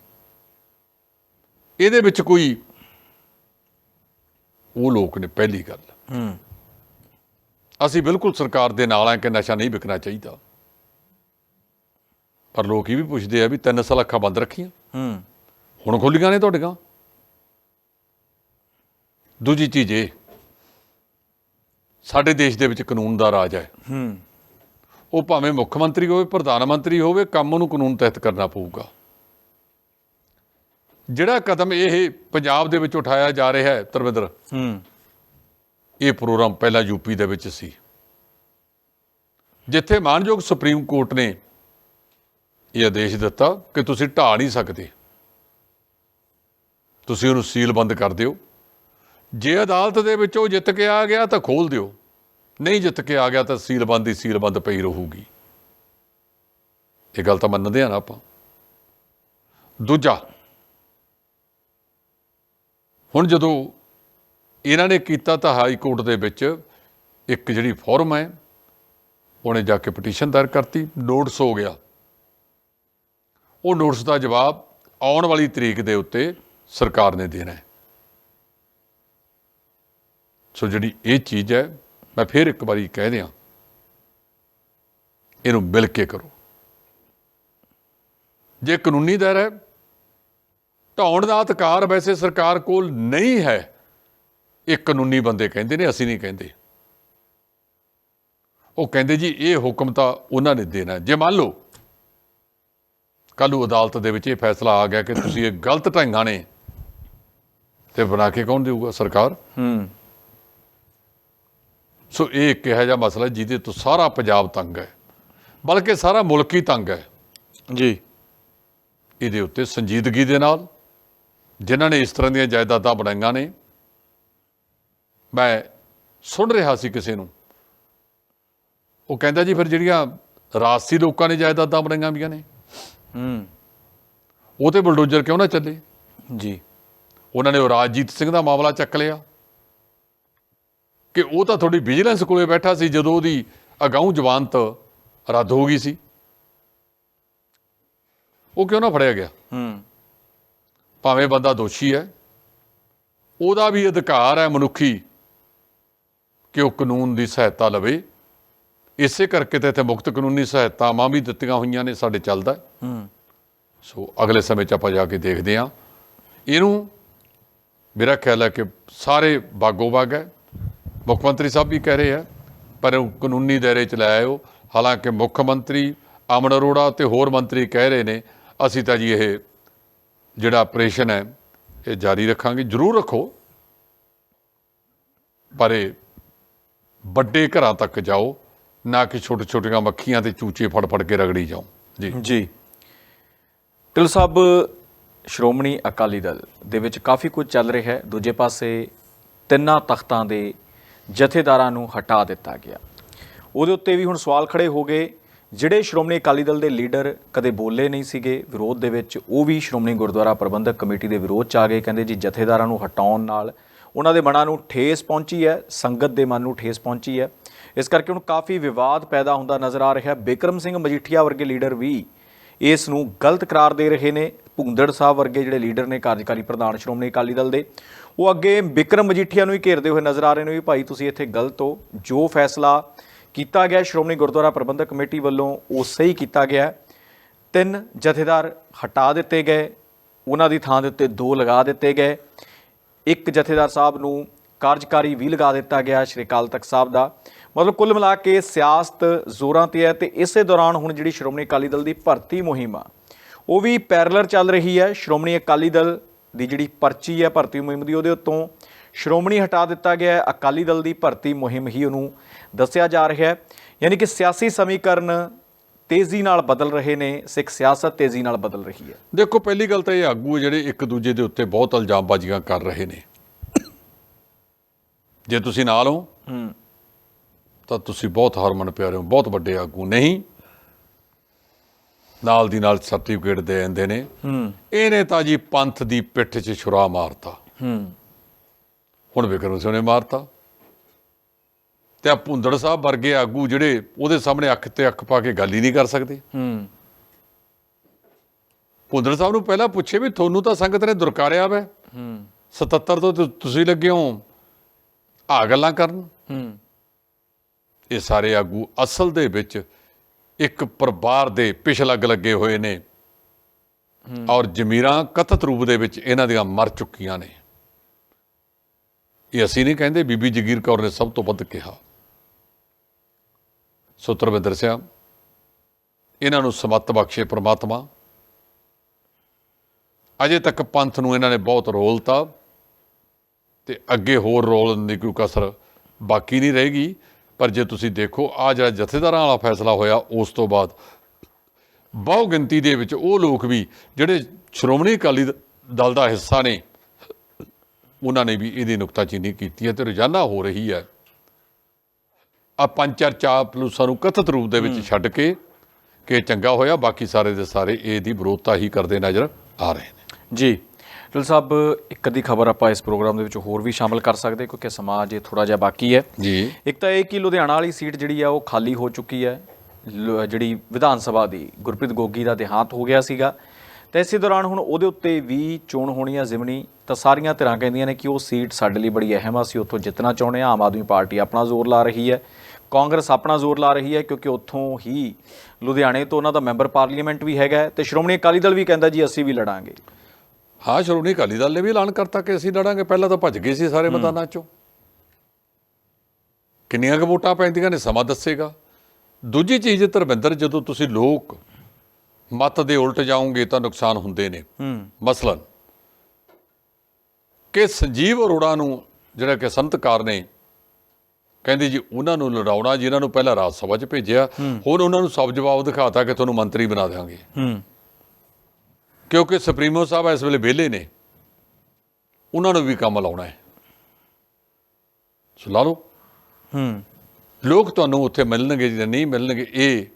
[SPEAKER 2] ਇਹਦੇ ਵਿੱਚ ਕੋਈ ਉਹ ਲੋਕ ਨੇ ਪਹਿਲੀ ਗੱਲ।
[SPEAKER 1] ਹੂੰ।
[SPEAKER 2] ਅਸੀਂ ਬਿਲਕੁਲ ਸਰਕਾਰ ਦੇ ਨਾਲ ਆ ਕਿ ਨਸ਼ਾ ਨਹੀਂ ਵਿਕਣਾ ਚਾਹੀਦਾ। ਪਰ ਲੋਕ ਇਹ ਵੀ ਪੁੱਛਦੇ ਆ ਵੀ ਤਿੰਨ ਸਲਾਖਾਂ ਬੰਦ ਰੱਖੀਆਂ?
[SPEAKER 1] ਹੂੰ।
[SPEAKER 2] ਹੁਣ ਖੁੱਲੀਆਂ ਨੇ ਤੁਹਾਡੀਆਂ? ਦੂਜੀ ਚੀਜ਼ ਇਹ ਸਾਡੇ ਦੇਸ਼ ਦੇ ਵਿੱਚ ਕਾਨੂੰਨ ਦਾ ਰਾਜ ਹੈ।
[SPEAKER 1] ਹੂੰ।
[SPEAKER 2] ਉਹ ਭਾਵੇਂ ਮੁੱਖ ਮੰਤਰੀ ਹੋਵੇ ਪ੍ਰਧਾਨ ਮੰਤਰੀ ਹੋਵੇ ਕੰਮ ਨੂੰ ਕਾਨੂੰਨ ਤਹਿਤ ਕਰਨਾ ਪਊਗਾ। ਜਿਹੜਾ ਕਦਮ ਇਹ ਪੰਜਾਬ ਦੇ ਵਿੱਚ ਉਠਾਇਆ ਜਾ ਰਿਹਾ ਹੈ ਧਰਮਿੰਦਰ
[SPEAKER 1] ਹੂੰ।
[SPEAKER 2] ਇਹ ਪ੍ਰੋਗਰਾਮ ਪਹਿਲਾਂ ਯੂਪੀ ਦੇ ਵਿੱਚ ਸੀ। ਜਿੱਥੇ ਮਾਨਯੋਗ ਸੁਪਰੀਮ ਕੋਰਟ ਨੇ ਇਹ ਆਦੇਸ਼ ਦਿੱਤਾ ਕਿ ਤੁਸੀਂ ਢਾਹ ਨਹੀਂ ਸਕਦੇ। ਤੁਸੀਂ ਉਹਨੂੰ ਸੀਲਬੰਦ ਕਰ ਦਿਓ। ਜੇ ਅਦਾਲਤ ਦੇ ਵਿੱਚ ਉਹ ਜਿੱਤ ਕੇ ਆ ਗਿਆ ਤਾਂ ਖੋਲ ਦਿਓ। ਨਹੀਂ ਜਿੱਤ ਕੇ ਆ ਗਿਆ ਤਾਂ ਸੀਲਬੰਦ ਹੀ ਸੀਲਬੰਦ ਪਈ ਰਹੂਗੀ। ਇਹ ਗੱਲ ਤਾਂ ਮੰਨਦੇ ਆ ਨਾ ਆਪਾਂ। ਦੂਜਾ, ਹੁਣ ਜਦੋਂ ਇਹਨਾਂ ਨੇ ਕੀਤਾ ਤਾਂ ਹਾਈ ਕੋਰਟ ਦੇ ਵਿੱਚ ਇੱਕ ਜਿਹੜੀ ਫੋਰਮ ਹੈ, ਉਹਨੇ ਜਾ ਕੇ ਪਟੀਸ਼ਨ ਦਾਇਰ ਕਰਤੀ, ਨੋਟਿਸ ਹੋ ਗਿਆ। ਉਹ ਨੋਟਿਸ ਦਾ ਜਵਾਬ ਆਉਣ ਵਾਲੀ ਤਰੀਕ ਦੇ ਉੱਤੇ ਸਰਕਾਰ ਨੇ ਦੇਣਾ ਹੈ। ਸੋ ਜਿਹੜੀ ਇਹ ਚੀਜ਼ ਹੈ, ਮੈਂ ਫਿਰ ਇੱਕ ਵਾਰੀ ਕਹਿ ਦਿਆਂ, ਇਹਨੂੰ ਮਿਲ ਕੇ ਕਰੋ। ਜੇ ਕਾਨੂੰਨੀ ਦਰ ਹੈ ਢਾਉਣ ਦਾ ਅਧਿਕਾਰ ਵੈਸੇ ਸਰਕਾਰ ਕੋਲ ਨਹੀਂ ਹੈ। ਇਹ ਕਾਨੂੰਨੀ ਬੰਦੇ ਕਹਿੰਦੇ ਨੇ, ਅਸੀਂ ਨਹੀਂ ਕਹਿੰਦੇ। ਉਹ ਕਹਿੰਦੇ ਜੀ, ਇਹ ਹੁਕਮ ਤਾਂ ਉਹਨਾਂ ਨੇ ਦੇਣਾ ਜੇ ਮੰਨ ਲਓ, ਕੱਲ੍ਹ ਨੂੰ ਅਦਾਲਤ ਦੇ ਵਿੱਚ ਇਹ ਫੈਸਲਾ ਆ ਗਿਆ ਕਿ ਤੁਸੀਂ ਇਹ ਗਲਤ ਢੰਗਾਂ ਨੇ, ਤੇ ਬਣਾ ਕੇ ਕੌਣ ਦੇਊਗਾ? ਸਰਕਾਰ?
[SPEAKER 1] ਹੂੰ।
[SPEAKER 2] ਸੋ ਇਹ ਇੱਕ ਇਹੋ ਜਿਹਾ ਮਸਲਾ ਜਿਹਦੇ ਤੋਂ ਸਾਰਾ ਪੰਜਾਬ ਤੰਗ ਹੈ ਬਲਕਿ ਸਾਰਾ ਮੁਲਕ ਹੀ ਤੰਗ ਹੈ।
[SPEAKER 1] ਜੀ।
[SPEAKER 2] ਇਹਦੇ ਉੱਤੇ ਸੰਜੀਦਗੀ ਦੇ ਨਾਲ ਜਿਨ੍ਹਾਂ ਨੇ ਇਸ ਤਰ੍ਹਾਂ ਦੀਆਂ ਜਾਇਦਾਦਾਂ ਬਣਾਈਆਂ ਨੇ ਮੈਂ ਸੁਣ ਰਿਹਾ ਸੀ ਕਿਸੇ ਨੂੰ। ਉਹ ਕਹਿੰਦਾ ਜੀ ਫਿਰ ਜਿਹੜੀਆਂ ਰਾਜਸੀ ਲੋਕਾਂ ਨੇ ਜਾਇਦਾਦਾਂ ਬਣਾਈਆਂ ਵੀਆਂ ਨੇ
[SPEAKER 1] ਹੂੰ।
[SPEAKER 2] ਉਹ ਤੇ ਬਲਡੋਜ਼ਰ ਕਿਉਂ ਨਾ ਚੱਲੇ?
[SPEAKER 1] ਜੀ।
[SPEAKER 2] ਉਹਨਾਂ ਨੇ ਉਹ ਰਾਜਜੀਤ ਸਿੰਘ ਦਾ ਮਾਮਲਾ ਚੱਕ ਲਿਆ। ਕਿ ਉਹ ਤਾਂ ਥੋੜੀ ਵਿਜੀਲੈਂਸ ਕੋਲੇ ਬੈਠਾ ਸੀ ਜਦੋਂ ਉਹਦੀ ਅਗਾਊਂ ਜ਼ਮਾਨਤ ਰੱਦ ਹੋ ਗਈ ਸੀ। ਉਹ ਕਿਉਂ ਨਾ ਫੜਿਆ ਗਿਆ?
[SPEAKER 1] ਹੂੰ।
[SPEAKER 2] ਭਾਵੇਂ ਬੰਦਾ ਦੋਸ਼ੀ ਹੈ ਉਹਦਾ ਵੀ ਅਧਿਕਾਰ ਹੈ ਮਨੁੱਖੀ ਕਿ ਉਹ ਕਾਨੂੰਨ ਦੀ ਸਹਾਇਤਾ ਲਵੇ। ਇਸੇ ਕਰਕੇ ਤਾਂ ਇੱਥੇ ਮੁਕਤ ਕਾਨੂੰਨੀ ਸਹਾਇਤਾਵਾਂ ਵੀ ਦਿੱਤੀਆਂ ਹੋਈਆਂ ਨੇ ਸਾਡੇ ਚੱਲਦਾ ਹੈ।
[SPEAKER 1] ਹੂੰ।
[SPEAKER 2] ਸੋ ਅਗਲੇ ਸਮੇਂ 'ਚ ਆਪਾਂ ਜਾ ਕੇ ਦੇਖਦੇ ਹਾਂ। ਇਹਨੂੰ ਮੇਰਾ ਖਿਆਲ ਹੈ ਕਿ ਸਾਰੇ ਬਾਗੋ ਬਾਗ ਹੈ। ਮੁੱਖ ਮੰਤਰੀ ਸਾਹਿਬ ਵੀ ਕਹਿ ਰਹੇ ਆ, ਪਰ ਕਾਨੂੰਨੀ ਦਾਇਰੇ 'ਚ ਲੈ ਆਇਓ। ਹਾਲਾਂਕਿ ਮੁੱਖ ਮੰਤਰੀ ਅਮਨ ਅਰੋੜਾ ਤੇ ਹੋਰ ਮੰਤਰੀ ਕਹਿ ਰਹੇ ਨੇ, ਅਸੀਂ ਤਾਂ ਜੀ ਇਹ ਜਿਹੜਾ ਆਪਰੇਸ਼ਨ ਹੈ, ਇਹ ਜਾਰੀ ਰੱਖਾਂਗੇ। ਜ਼ਰੂਰ ਰੱਖੋ। ਪਰ ਇਹ ਵੱਡੇ ਘਰਾਂ ਤੱਕ ਜਾਓ, ਨਾ ਕਿ ਛੋਟੇ ਛੋਟੀਆਂ ਮੱਖੀਆਂ ਤੇ ਚੂਚੇ ਫੜ ਫੜ ਕੇ ਰਗੜੀ ਜਾਓ। ਜੀ।
[SPEAKER 1] ਜੀ। ਢਿੱਲ ਸਾਹਿਬ, ਸ਼੍ਰੋਮਣੀ ਅਕਾਲੀ ਦਲ ਦੇ ਵਿੱਚ ਕਾਫੀ ਕੁਝ ਚੱਲ ਰਿਹਾ ਹੈ। ਦੂਜੇ ਪਾਸੇ ਤਿੰਨਾਂ ਤਖਤਾਂ ਦੇ ਜਥੇਦਾਰਾਂ ਨੂੰ ਹਟਾ ਦਿੱਤਾ ਗਿਆ। ਉਹਦੇ ਉੱਤੇ ਵੀ ਹੁਣ ਸਵਾਲ ਖੜੇ ਹੋ ਗਏ। ਜਿਹੜੇ ਸ਼੍ਰੋਮਣੀ ਅਕਾਲੀ ਦਲ ਦੇ ਲੀਡਰ ਕਦੇ ਬੋਲੇ ਨਹੀਂ ਸੀਗੇ, ਵਿਰੋਧ ਦੇ ਵਿੱਚ ਉਹ ਵੀ ਸ਼੍ਰੋਮਣੀ ਗੁਰਦੁਆਰਾ ਪ੍ਰਬੰਧਕ ਕਮੇਟੀ ਦੇ ਵਿਰੋਧ ਚ ਆ ਗਏ, ਕਹਿੰਦੇ ਜੀ ਜਥੇਦਾਰਾਂ ਨੂੰ ਹਟਾਉਣ ਨਾਲ ਉਹਨਾਂ ਦੇ ਮਨਾਂ ਨੂੰ ਠੇਸ ਪਹੁੰਚੀ ਹੈ, ਸੰਗਤ ਦੇ ਮਨ ਨੂੰ ਠੇਸ ਪਹੁੰਚੀ ਹੈ। ਇਸ ਕਰਕੇ ਹੁਣ ਕਾਫੀ ਵਿਵਾਦ ਪੈਦਾ ਹੁੰਦਾ ਨਜ਼ਰ ਆ ਰਿਹਾ। ਹੈ ਬਿਕਰਮ ਸਿੰਘ ਮਜੀਠੀਆ ਵਰਗੇ ਲੀਡਰ ਵੀ ਇਸ ਨੂੰ ਗਲਤ ਕਰਾਰ ਦੇ ਰਹੇ ਨੇ। ਭੁੰਦੜ ਸਾਹਿਬ ਵਰਗੇ ਜਿਹੜੇ ਲੀਡਰ ਨੇ, ਕਾਰਜਕਾਰੀ ਪ੍ਰਧਾਨ ਸ਼੍ਰੋਮਣੀ ਅਕਾਲੀ ਦਲ ਦੇ ਉਹ ਅੱਗੇ ਬਿਕਰਮ ਮਜੀਠੀਆ ਨੂੰ ਹੀ ਘੇਰਦੇ ਹੋਏ ਨਜ਼ਰ ਆ ਰਹੇ ਨੇ ਵੀ ਭਾਈ ਤੁਸੀਂ ਇੱਥੇ ਗਲਤ ਹੋ। ਜੋ ਫੈਸਲਾ ਕੀਤਾ ਗਿਆ ਸ਼੍ਰੋਮਣੀ ਗੁਰਦੁਆਰਾ ਪ੍ਰਬੰਧਕ ਕਮੇਟੀ ਵੱਲੋਂ, ਉਹ ਸਹੀ ਕੀਤਾ ਗਿਆ ਤਿੰਨ ਜਥੇਦਾਰ ਹਟਾ ਦਿੱਤੇ ਗਏ। ਉਹਨਾਂ ਦੀ ਥਾਂ ਦੇ ਉੱਤੇ ਦੋ ਲਗਾ ਦਿੱਤੇ ਗਏ। ਇੱਕ ਜਥੇਦਾਰ ਸਾਹਿਬ ਨੂੰ ਕਾਰਜਕਾਰੀ ਵੀ ਲਗਾ ਦਿੱਤਾ ਗਿਆ ਸ਼੍ਰੀ ਅਕਾਲ ਤਖਤ ਸਾਹਿਬ ਦਾ। ਮਤਲਬ ਕੁੱਲ ਮਿਲਾ ਕੇ ਸਿਆਸਤ ਜ਼ੋਰਾਂ ਤੇ ਹੈ ਤੇ ਇਸੇ ਦੌਰਾਨ ਹੁਣ ਜਿਹੜੀ ਸ਼੍ਰੋਮਣੀ ਅਕਾਲੀ ਦਲ ਦੀ ਭਰਤੀ ਮੁਹਿੰਮ ਆ, ਉਹ ਵੀ ਪੈਰਲਰ ਚੱਲ ਰਹੀ ਹੈ। ਸ਼੍ਰੋਮਣੀ ਅਕਾਲੀ ਦਲ ਦੀ ਜਿਹੜੀ ਪਰਚੀ ਹੈ ਭਰਤੀ ਮੁਹਿੰਮ ਦੀ ਉਹਦੇ ਉੱਤੋਂ ਸ਼੍ਰੋਮਣੀ ਹਟਾ ਦਿੱਤਾ ਗਿਆ ਹੈ। ਅਕਾਲੀ ਦਲ ਦੀ ਭਰਤੀ ਮੁਹਿੰਮ ਹੀ ਉਹਨੂੰ ਦੱਸਿਆ ਜਾ ਰਿਹਾ ਹੈ। ਯਾਨੀ ਕਿ ਸਿਆਸੀ ਸਮੀਕਰਨ ਤੇਜ਼ੀ ਨਾਲ ਬਦਲ ਰਹੇ ਨੇ ਸਿੱਖ ਸਿਆਸਤ ਤੇਜ਼ੀ ਨਾਲ ਬਦਲ ਰਹੀ ਹੈ।
[SPEAKER 2] ਦੇਖੋ ਪਹਿਲੀ ਗੱਲ ਤਾਂ ਇਹ ਆਗੂ ਜਿਹੜੇ ਇੱਕ ਦੂਜੇ ਦੇ ਉੱਤੇ ਬਹੁਤ ਇਲਜ਼ਾਮਬਾਜ਼ੀਆਂ ਕਰ ਰਹੇ ਨੇ। ਜੇ ਤੁਸੀਂ ਨਾਲ ਹੋ
[SPEAKER 1] ਹੂੰ।
[SPEAKER 2] ਤਾਂ ਤੁਸੀਂ ਬਹੁਤ ਹਰਮਨ ਪਿਆਰੇ ਹੋ ਬਹੁਤ ਵੱਡੇ ਆਗੂ। ਨਹੀਂ ਨਾਲ ਦੀ ਨਾਲ ਸਰਟੀਫਿਕੇਟ ਦੇ ਦਿੰਦੇ ਨੇ।
[SPEAKER 1] ਹੂੰ।
[SPEAKER 2] ਇਹਨੇ ਤਾਂ ਜੀ ਪੰਥ ਦੀ ਪਿੱਠ 'ਚ ਛੁਰਾ ਮਾਰਤਾ।
[SPEAKER 1] ਹੂੰ।
[SPEAKER 2] ਹੁਣ ਵਿਕਰਮ ਸਿੰਘ ਨੇ ਮਾਰਤਾ। ਤੇ ਆ ਭੁੰਦੜ ਸਾਹਿਬ ਵਰਗੇ ਆਗੂ ਜਿਹੜੇ ਉਹਦੇ ਸਾਹਮਣੇ ਅੱਖ ਤੇ ਅੱਖ ਪਾ ਕੇ ਗੱਲ ਹੀ ਨਹੀਂ ਕਰ ਸਕਦੇ।
[SPEAKER 1] ਹੂੰ।
[SPEAKER 2] ਭੁੰਦੜ ਸਾਹਿਬ ਨੂੰ ਪਹਿਲਾਂ ਪੁੱਛੇ ਵੀ ਤੁਹਾਨੂੰ ਤਾਂ ਸੰਗਤ ਨੇ ਦੁਰਕਾਰਿਆ ਵਾ।
[SPEAKER 1] ਹੂੰ।
[SPEAKER 2] 77 ਤੋਂ ਤੁ- ਤੁਸੀਂ ਲੱਗੇ ਹੋ। ਆ ਗੱਲਾਂ ਕਰਨ।
[SPEAKER 1] ਹੂੰ।
[SPEAKER 2] ਇਹ ਸਾਰੇ ਆਗੂ ਅਸਲ ਦੇ ਵਿੱਚ ਇੱਕ ਪਰਿਵਾਰ ਦੇ ਪਿਛਲੱਗ ਲੱਗੇ ਹੋਏ ਨੇ। ਔਰ ਜ਼ਮੀਰਾਂ ਕਥਿਤ ਰੂਪ ਦੇ ਵਿੱਚ ਇਹਨਾਂ ਦੀਆਂ ਮਰ ਚੁੱਕੀਆਂ ਨੇ। ਇਹ ਅਸੀਂ ਨਹੀਂ ਕਹਿੰਦੇ, ਬੀਬੀ ਜਗੀਰ ਕੌਰ ਨੇ ਸਭ ਤੋਂ ਵੱਧ ਕਿਹਾ। ਸੋ ਧਰਮਿੰਦਰ ਦਰਸਿਆ ਇਹਨਾਂ ਨੂੰ ਸਮੱਤ ਬਖਸ਼ੇ ਪ੍ਰਮਾਤਮਾ। ਅਜੇ ਤੱਕ ਪੰਥ ਨੂੰ ਇਹਨਾਂ ਨੇ ਬਹੁਤ ਰੋਲਤਾ ਤੇ ਅੱਗੇ ਹੋਰ ਰੋਲਣ ਦੀ ਕੋਈ ਕਸਰ ਬਾਕੀ ਨਹੀਂ ਰਹੇਗੀ। ਪਰ ਜੇ ਤੁਸੀਂ ਦੇਖੋ ਆ ਜਿਹੜਾ ਜਥੇਦਾਰਾਂ ਵਾਲਾ ਫੈਸਲਾ ਹੋਇਆ ਉਸ ਤੋਂ ਬਾਅਦ ਬਹੁ ਗਿਣਤੀ ਦੇ ਵਿੱਚ ਉਹ ਲੋਕ ਵੀ ਜਿਹੜੇ ਸ਼੍ਰੋਮਣੀ ਅਕਾਲੀ ਦ- ਦਲ ਦਾ ਹਿੱਸਾ ਨੇ ਉਹਨਾਂ ਨੇ ਵੀ ਇਹਦੀ ਨੁਕਤਾਚੀਨੀ ਕੀਤੀ ਹੈ ਤੇ ਰੋਜ਼ਾਨਾ ਹੋ ਰਹੀ ਹੈ। ਆ ਪੰਜ ਚਰਚਾ ਪਲੂਸਾਂ ਨੂੰ ਕਥਿਤ ਰੂਪ ਦੇ ਵਿੱਚ ਛੱਡ ਕੇ ਕਿ ਚੰਗਾ ਹੋਇਆ ਬਾਕੀ ਸਾਰੇ ਦੇ ਸਾਰੇ ਇਹਦੀ ਵਿਰੋਧਤਾ ਹੀ ਕਰਦੇ ਨਜ਼ਰ ਆ ਰਹੇ ਨੇ।
[SPEAKER 1] ਜੀ। ਢਿੱਲ ਸਾਹਿਬ ਇੱਕ ਅੱਧੀ ਖਬਰ ਆਪਾਂ ਇਸ ਪ੍ਰੋਗਰਾਮ ਦੇ ਵਿੱਚ ਹੋਰ ਵੀ ਸ਼ਾਮਲ ਕਰ ਸਕਦੇ ਕਿਉਂਕਿ ਸਮਾਂ ਜੇ ਥੋੜਾ ਜਿਹਾ ਬਾਕੀ ਹੈ।
[SPEAKER 2] ਜੀ।
[SPEAKER 1] ਇੱਕ ਤਾਂ ਇਹ ਕਿ ਲੁਧਿਆਣਾ ਵਾਲੀ ਸੀਟ ਜਿਹੜੀ ਆ ਉਹ ਖਾਲੀ ਹੋ ਚੁੱਕੀ ਹੈ। ਜਿਹੜੀ ਵਿਧਾਨ ਸਭਾ ਦੀ ਗੁਰਪ੍ਰੀਤ ਗੋਗੀ ਦਾ ਦੇਹਾਂਤ ਹੋ ਗਿਆ ਸੀਗਾ। ਤੇ ਇਸੇ ਦੌਰਾਨ ਹੁਣ ਉਹਦੇ ਉੱਤੇ ਵੀ ਚੋਣ ਹੋਣੀ ਆ ਜ਼ਿਮਨੀ। ਤਾਂ ਸਾਰੀਆਂ ਧਿਰਾਂ ਕਹਿੰਦੀਆਂ ਨੇ ਕਿ ਉਹ ਸੀਟ ਸਾਡੇ ਲਈ ਬੜੀ ਅਹਿਮ ਆ ਅਸੀਂ ਉੱਥੋਂ ਜਿੱਤਣਾ ਚਾਹੁੰਦੇ ਆ ਆਮ ਆਦਮੀ ਪਾਰਟੀ ਆਪਣਾ ਜ਼ੋਰ ਲਾ ਰਹੀ ਹੈ। ਕਾਂਗਰਸ ਆਪਣਾ ਜ਼ੋਰ ਲਾ ਰਹੀ ਹੈ ਕਿਉਂਕਿ ਉੱਥੋਂ ਹੀ ਲੁਧਿਆਣੇ ਤੋਂ ਉਹਨਾਂ ਦਾ ਮੈਂਬਰ ਪਾਰਲੀਮੈਂਟ ਵੀ ਹੈਗਾ ਤੇ ਸ਼੍ਰੋਮਣੀ ਅਕਾਲੀ ਦਲ ਵੀ ਕਹਿੰਦਾ ਜੀ ਅਸੀਂ ਵੀ ਲੜਾਂਗੇ।
[SPEAKER 2] ਹਾਂ ਸ਼੍ਰੋਮਣੀ ਅਕਾਲੀ ਦਲ ਨੇ ਵੀ ਐਲਾਨ ਕਰਤਾ ਕਿ ਅਸੀਂ ਲੜਾਂਗੇ। ਪਹਿਲਾਂ ਤਾਂ ਭੱਜ ਗਏ ਸੀ ਸਾਰੇ ਮੈਦਾਨਾਂ ਚੋਂ। ਕਿੰਨੀਆਂ ਕੁ ਵੋਟਾਂ ਪੈਂਦੀਆਂ ਨੇ ਸਮਾਂ ਦੱਸੇਗਾ। ਦੂਜੀ ਚੀਜ਼ ਧਰਮਿੰਦਰ ਜਦੋਂ ਤੁਸੀਂ ਲੋਕ ਮਤ ਦੇ ਉਲਟ ਜਾਓਗੇ ਤਾਂ ਨੁਕਸਾਨ ਹੁੰਦੇ ਨੇ। ਮਸਲਨ ਕਿ ਸੰਜੀਵ ਅਰੋੜਾ ਨੂੰ ਜਿਹੜਾ ਕਿ ਸੰਤਕਾਰ ਨੇ ਕਹਿੰਦੇ ਜੀ ਉਹਨਾਂ ਨੂੰ ਲੜਾਉਣਾ ਜਿਨ੍ਹਾਂ ਨੂੰ ਪਹਿਲਾਂ ਰਾਜ ਸਭਾ 'ਚ ਭੇਜਿਆ ਹੁਣ ਉਹਨਾਂ ਨੂੰ ਸਭ ਜਵਾਬ ਦਿਖਾਤਾ ਕਿ ਤੁਹਾਨੂੰ ਮੰਤਰੀ ਬਣਾ ਦੇਵਾਂਗੇ ਕਿਉਂਕਿ ਸੁਪਰੀਮੋ ਸਾਹਿਬ ਇਸ ਵੇਲੇ ਵਿਹਲੇ ਨੇ। ਉਹਨਾਂ ਨੂੰ ਵੀ ਕੰਮ ਲਾਉਣਾ ਹੈ। ਸੋ ਲਾ ਲਓ।
[SPEAKER 1] ਹੂੰ।
[SPEAKER 2] ਲੋਕ ਤੁਹਾਨੂੰ ਉੱਥੇ ਮਿਲਣਗੇ ਜਾਂ ਨਹੀਂ ਮਿਲਣਗੇ ਇਹ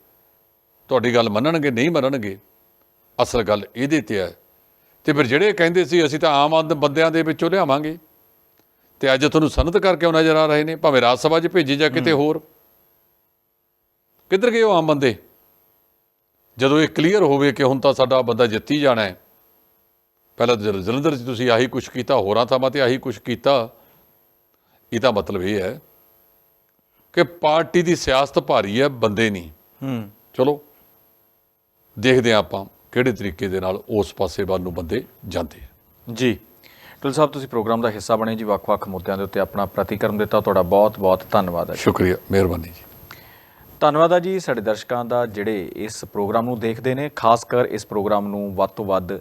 [SPEAKER 2] ਤੁਹਾਡੀ ਗੱਲ ਮੰਨਣਗੇ ਨਹੀਂ ਮੰਨਣਗੇ ਅਸਲ ਗੱਲ ਇਹਦੇ ਤੇ ਹੈ। ਤੇ ਫਿਰ ਜਿਹੜੇ ਕਹਿੰਦੇ ਸੀ ਅਸੀਂ ਤਾਂ ਆਮ ਆਦਮ ਬੰਦਿਆਂ ਦੇ ਵਿੱਚੋਂ ਲਿਆਵਾਂਗੇ। ਤੇ ਅੱਜ ਤੁਹਾਨੂੰ ਸਨਤ ਕਰਕੇ ਉਹ ਨਜ਼ਰ ਆ ਰਹੇ ਨੇ ਭਾਵੇਂ ਰਾਜ ਸਭਾ 'ਚ ਭੇਜੇ ਜਾਂ ਕਿਤੇ ਹੋਰ। ਕਿੱਧਰ ਗਏ ਉਹ ਆਮ ਬੰਦੇ? ਜਦੋਂ ਇਹ ਕਲੀਅਰ ਹੋਵੇ ਕਿ ਹੁਣ ਤਾਂ ਸਾਡਾ ਬੰਦਾ ਜਿੱਤੀ ਜਾਣਾ ਹੈ ਪਹਿਲਾਂ ਜਲੰਧਰ 'ਚ ਤੁਸੀਂ ਆਹੀ ਕੁਛ ਕੀਤਾ ਹੋਰਾਂ ਥਾਵਾਂ ਤੇ ਆਹੀ ਕੁਛ ਕੀਤਾ ਇਹਦਾ ਮਤਲਬ ਇਹ ਹੈ ਕਿ ਪਾਰਟੀ ਦੀ ਸਿਆਸਤ ਭਾਰੀ ਹੈ ਬੰਦੇ ਨਹੀਂ।
[SPEAKER 1] ਹੂੰ।
[SPEAKER 2] ਚਲੋ ਦੇਖਦੇ ਹਾਂ ਆਪਾਂ ਕਿਹੜੇ ਤਰੀਕੇ ਦੇ ਨਾਲ ਉਸ ਪਾਸੇ ਵੱਲ ਨੂੰ ਬੰਦੇ ਜਾਂਦੇ ਆ।
[SPEAKER 1] ਜੀ। ਢਿੱਲ ਸਾਹਿਬ ਤੁਸੀਂ ਪ੍ਰੋਗਰਾਮ ਦਾ ਹਿੱਸਾ ਬਣੇ ਜੀ ਵੱਖ-ਵੱਖ ਮੁੱਦਿਆਂ ਦੇ ਉੱਤੇ ਆਪਣਾ ਪ੍ਰਤੀਕਰਮ ਦਿੱਤਾ ਤੁਹਾਡਾ ਬਹੁਤ-ਬਹੁਤ ਧੰਨਵਾਦ ਹੈ। ਜੀ।
[SPEAKER 2] ਸ਼ੁਕਰੀਆ ਮਿਹਰਬਾਨੀ ਜੀ।
[SPEAKER 1] ਧੰਨਵਾਦ ਆ ਜੀ ਸਾਡੇ ਦਰਸ਼ਕਾਂ ਦਾ ਜਿਹੜੇ ਇਸ ਪ੍ਰੋਗਰਾਮ ਨੂੰ ਦੇਖਦੇ ਨੇ, ਖਾਸ ਕਰ ਇਸ ਪ੍ਰੋਗਰਾਮ ਨੂੰ ਵੱਧ ਤੋਂ ਵੱਧ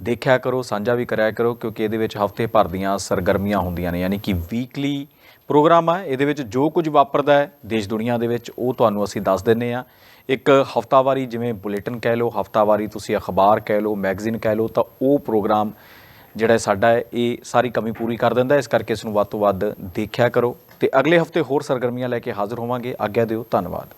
[SPEAKER 1] ਦੇਖਿਆ ਕਰੋ, ਸਾਂਝਾ ਵੀ ਕਰਿਆ ਕਰੋ, ਕਿਉਂਕਿ ਇਹਦੇ ਵਿੱਚ ਹਫ਼ਤੇ ਭਰ ਦੀਆਂ ਸਰਗਰਮੀਆਂ ਹੁੰਦੀਆਂ ਨੇ, ਯਾਨੀ ਕਿ ਵੀਕਲੀ ਪ੍ਰੋਗਰਾਮ ਆ। ਇਹਦੇ ਵਿੱਚ ਜੋ ਕੁਝ ਵਾਪਰਦਾ ਹੈ ਦੇਸ਼ ਦੁਨੀਆ ਦੇ ਵਿੱਚ, ਉਹ ਤੁਹਾਨੂੰ ਅਸੀਂ ਦੱਸ ਦਿੰਨੇ ਆ ਇੱਕ ਹਫਤਾਵਾਰੀ ਜਿਵੇਂ ਬੁਲੇਟਿਨ ਕਹਿ ਲਓ, ਹਫਤਾਵਾਰੀ ਤੁਸੀਂ ਅਖਬਾਰ ਕਹਿ ਲਓ, ਮੈਗਜ਼ੀਨ ਕਹਿ ਲਓ, ਤਾਂ ਉਹ ਪ੍ਰੋਗਰਾਮ ਜਿਹੜਾ ਸਾਡਾ ਹੈ, ਇਹ ਸਾਰੀ ਕਮੀ ਪੂਰੀ ਕਰ ਦਿੰਦਾ ਇਸ ਕਰਕੇ ਇਸ ਨੂੰ ਵੱਧ ਤੋਂ ਵੱਧ ਦੇਖਿਆ ਕਰੋ। ਤੇ ਅਗਲੇ ਹਫ਼ਤੇ ਹੋਰ ਸਰਗਰਮੀਆਂ ਲੈ ਕੇ ਹਾਜ਼ਰ ਹੋਵਾਂਗੇ। ਆਗਿਆ ਦਿਓ ਧੰਨਵਾਦ।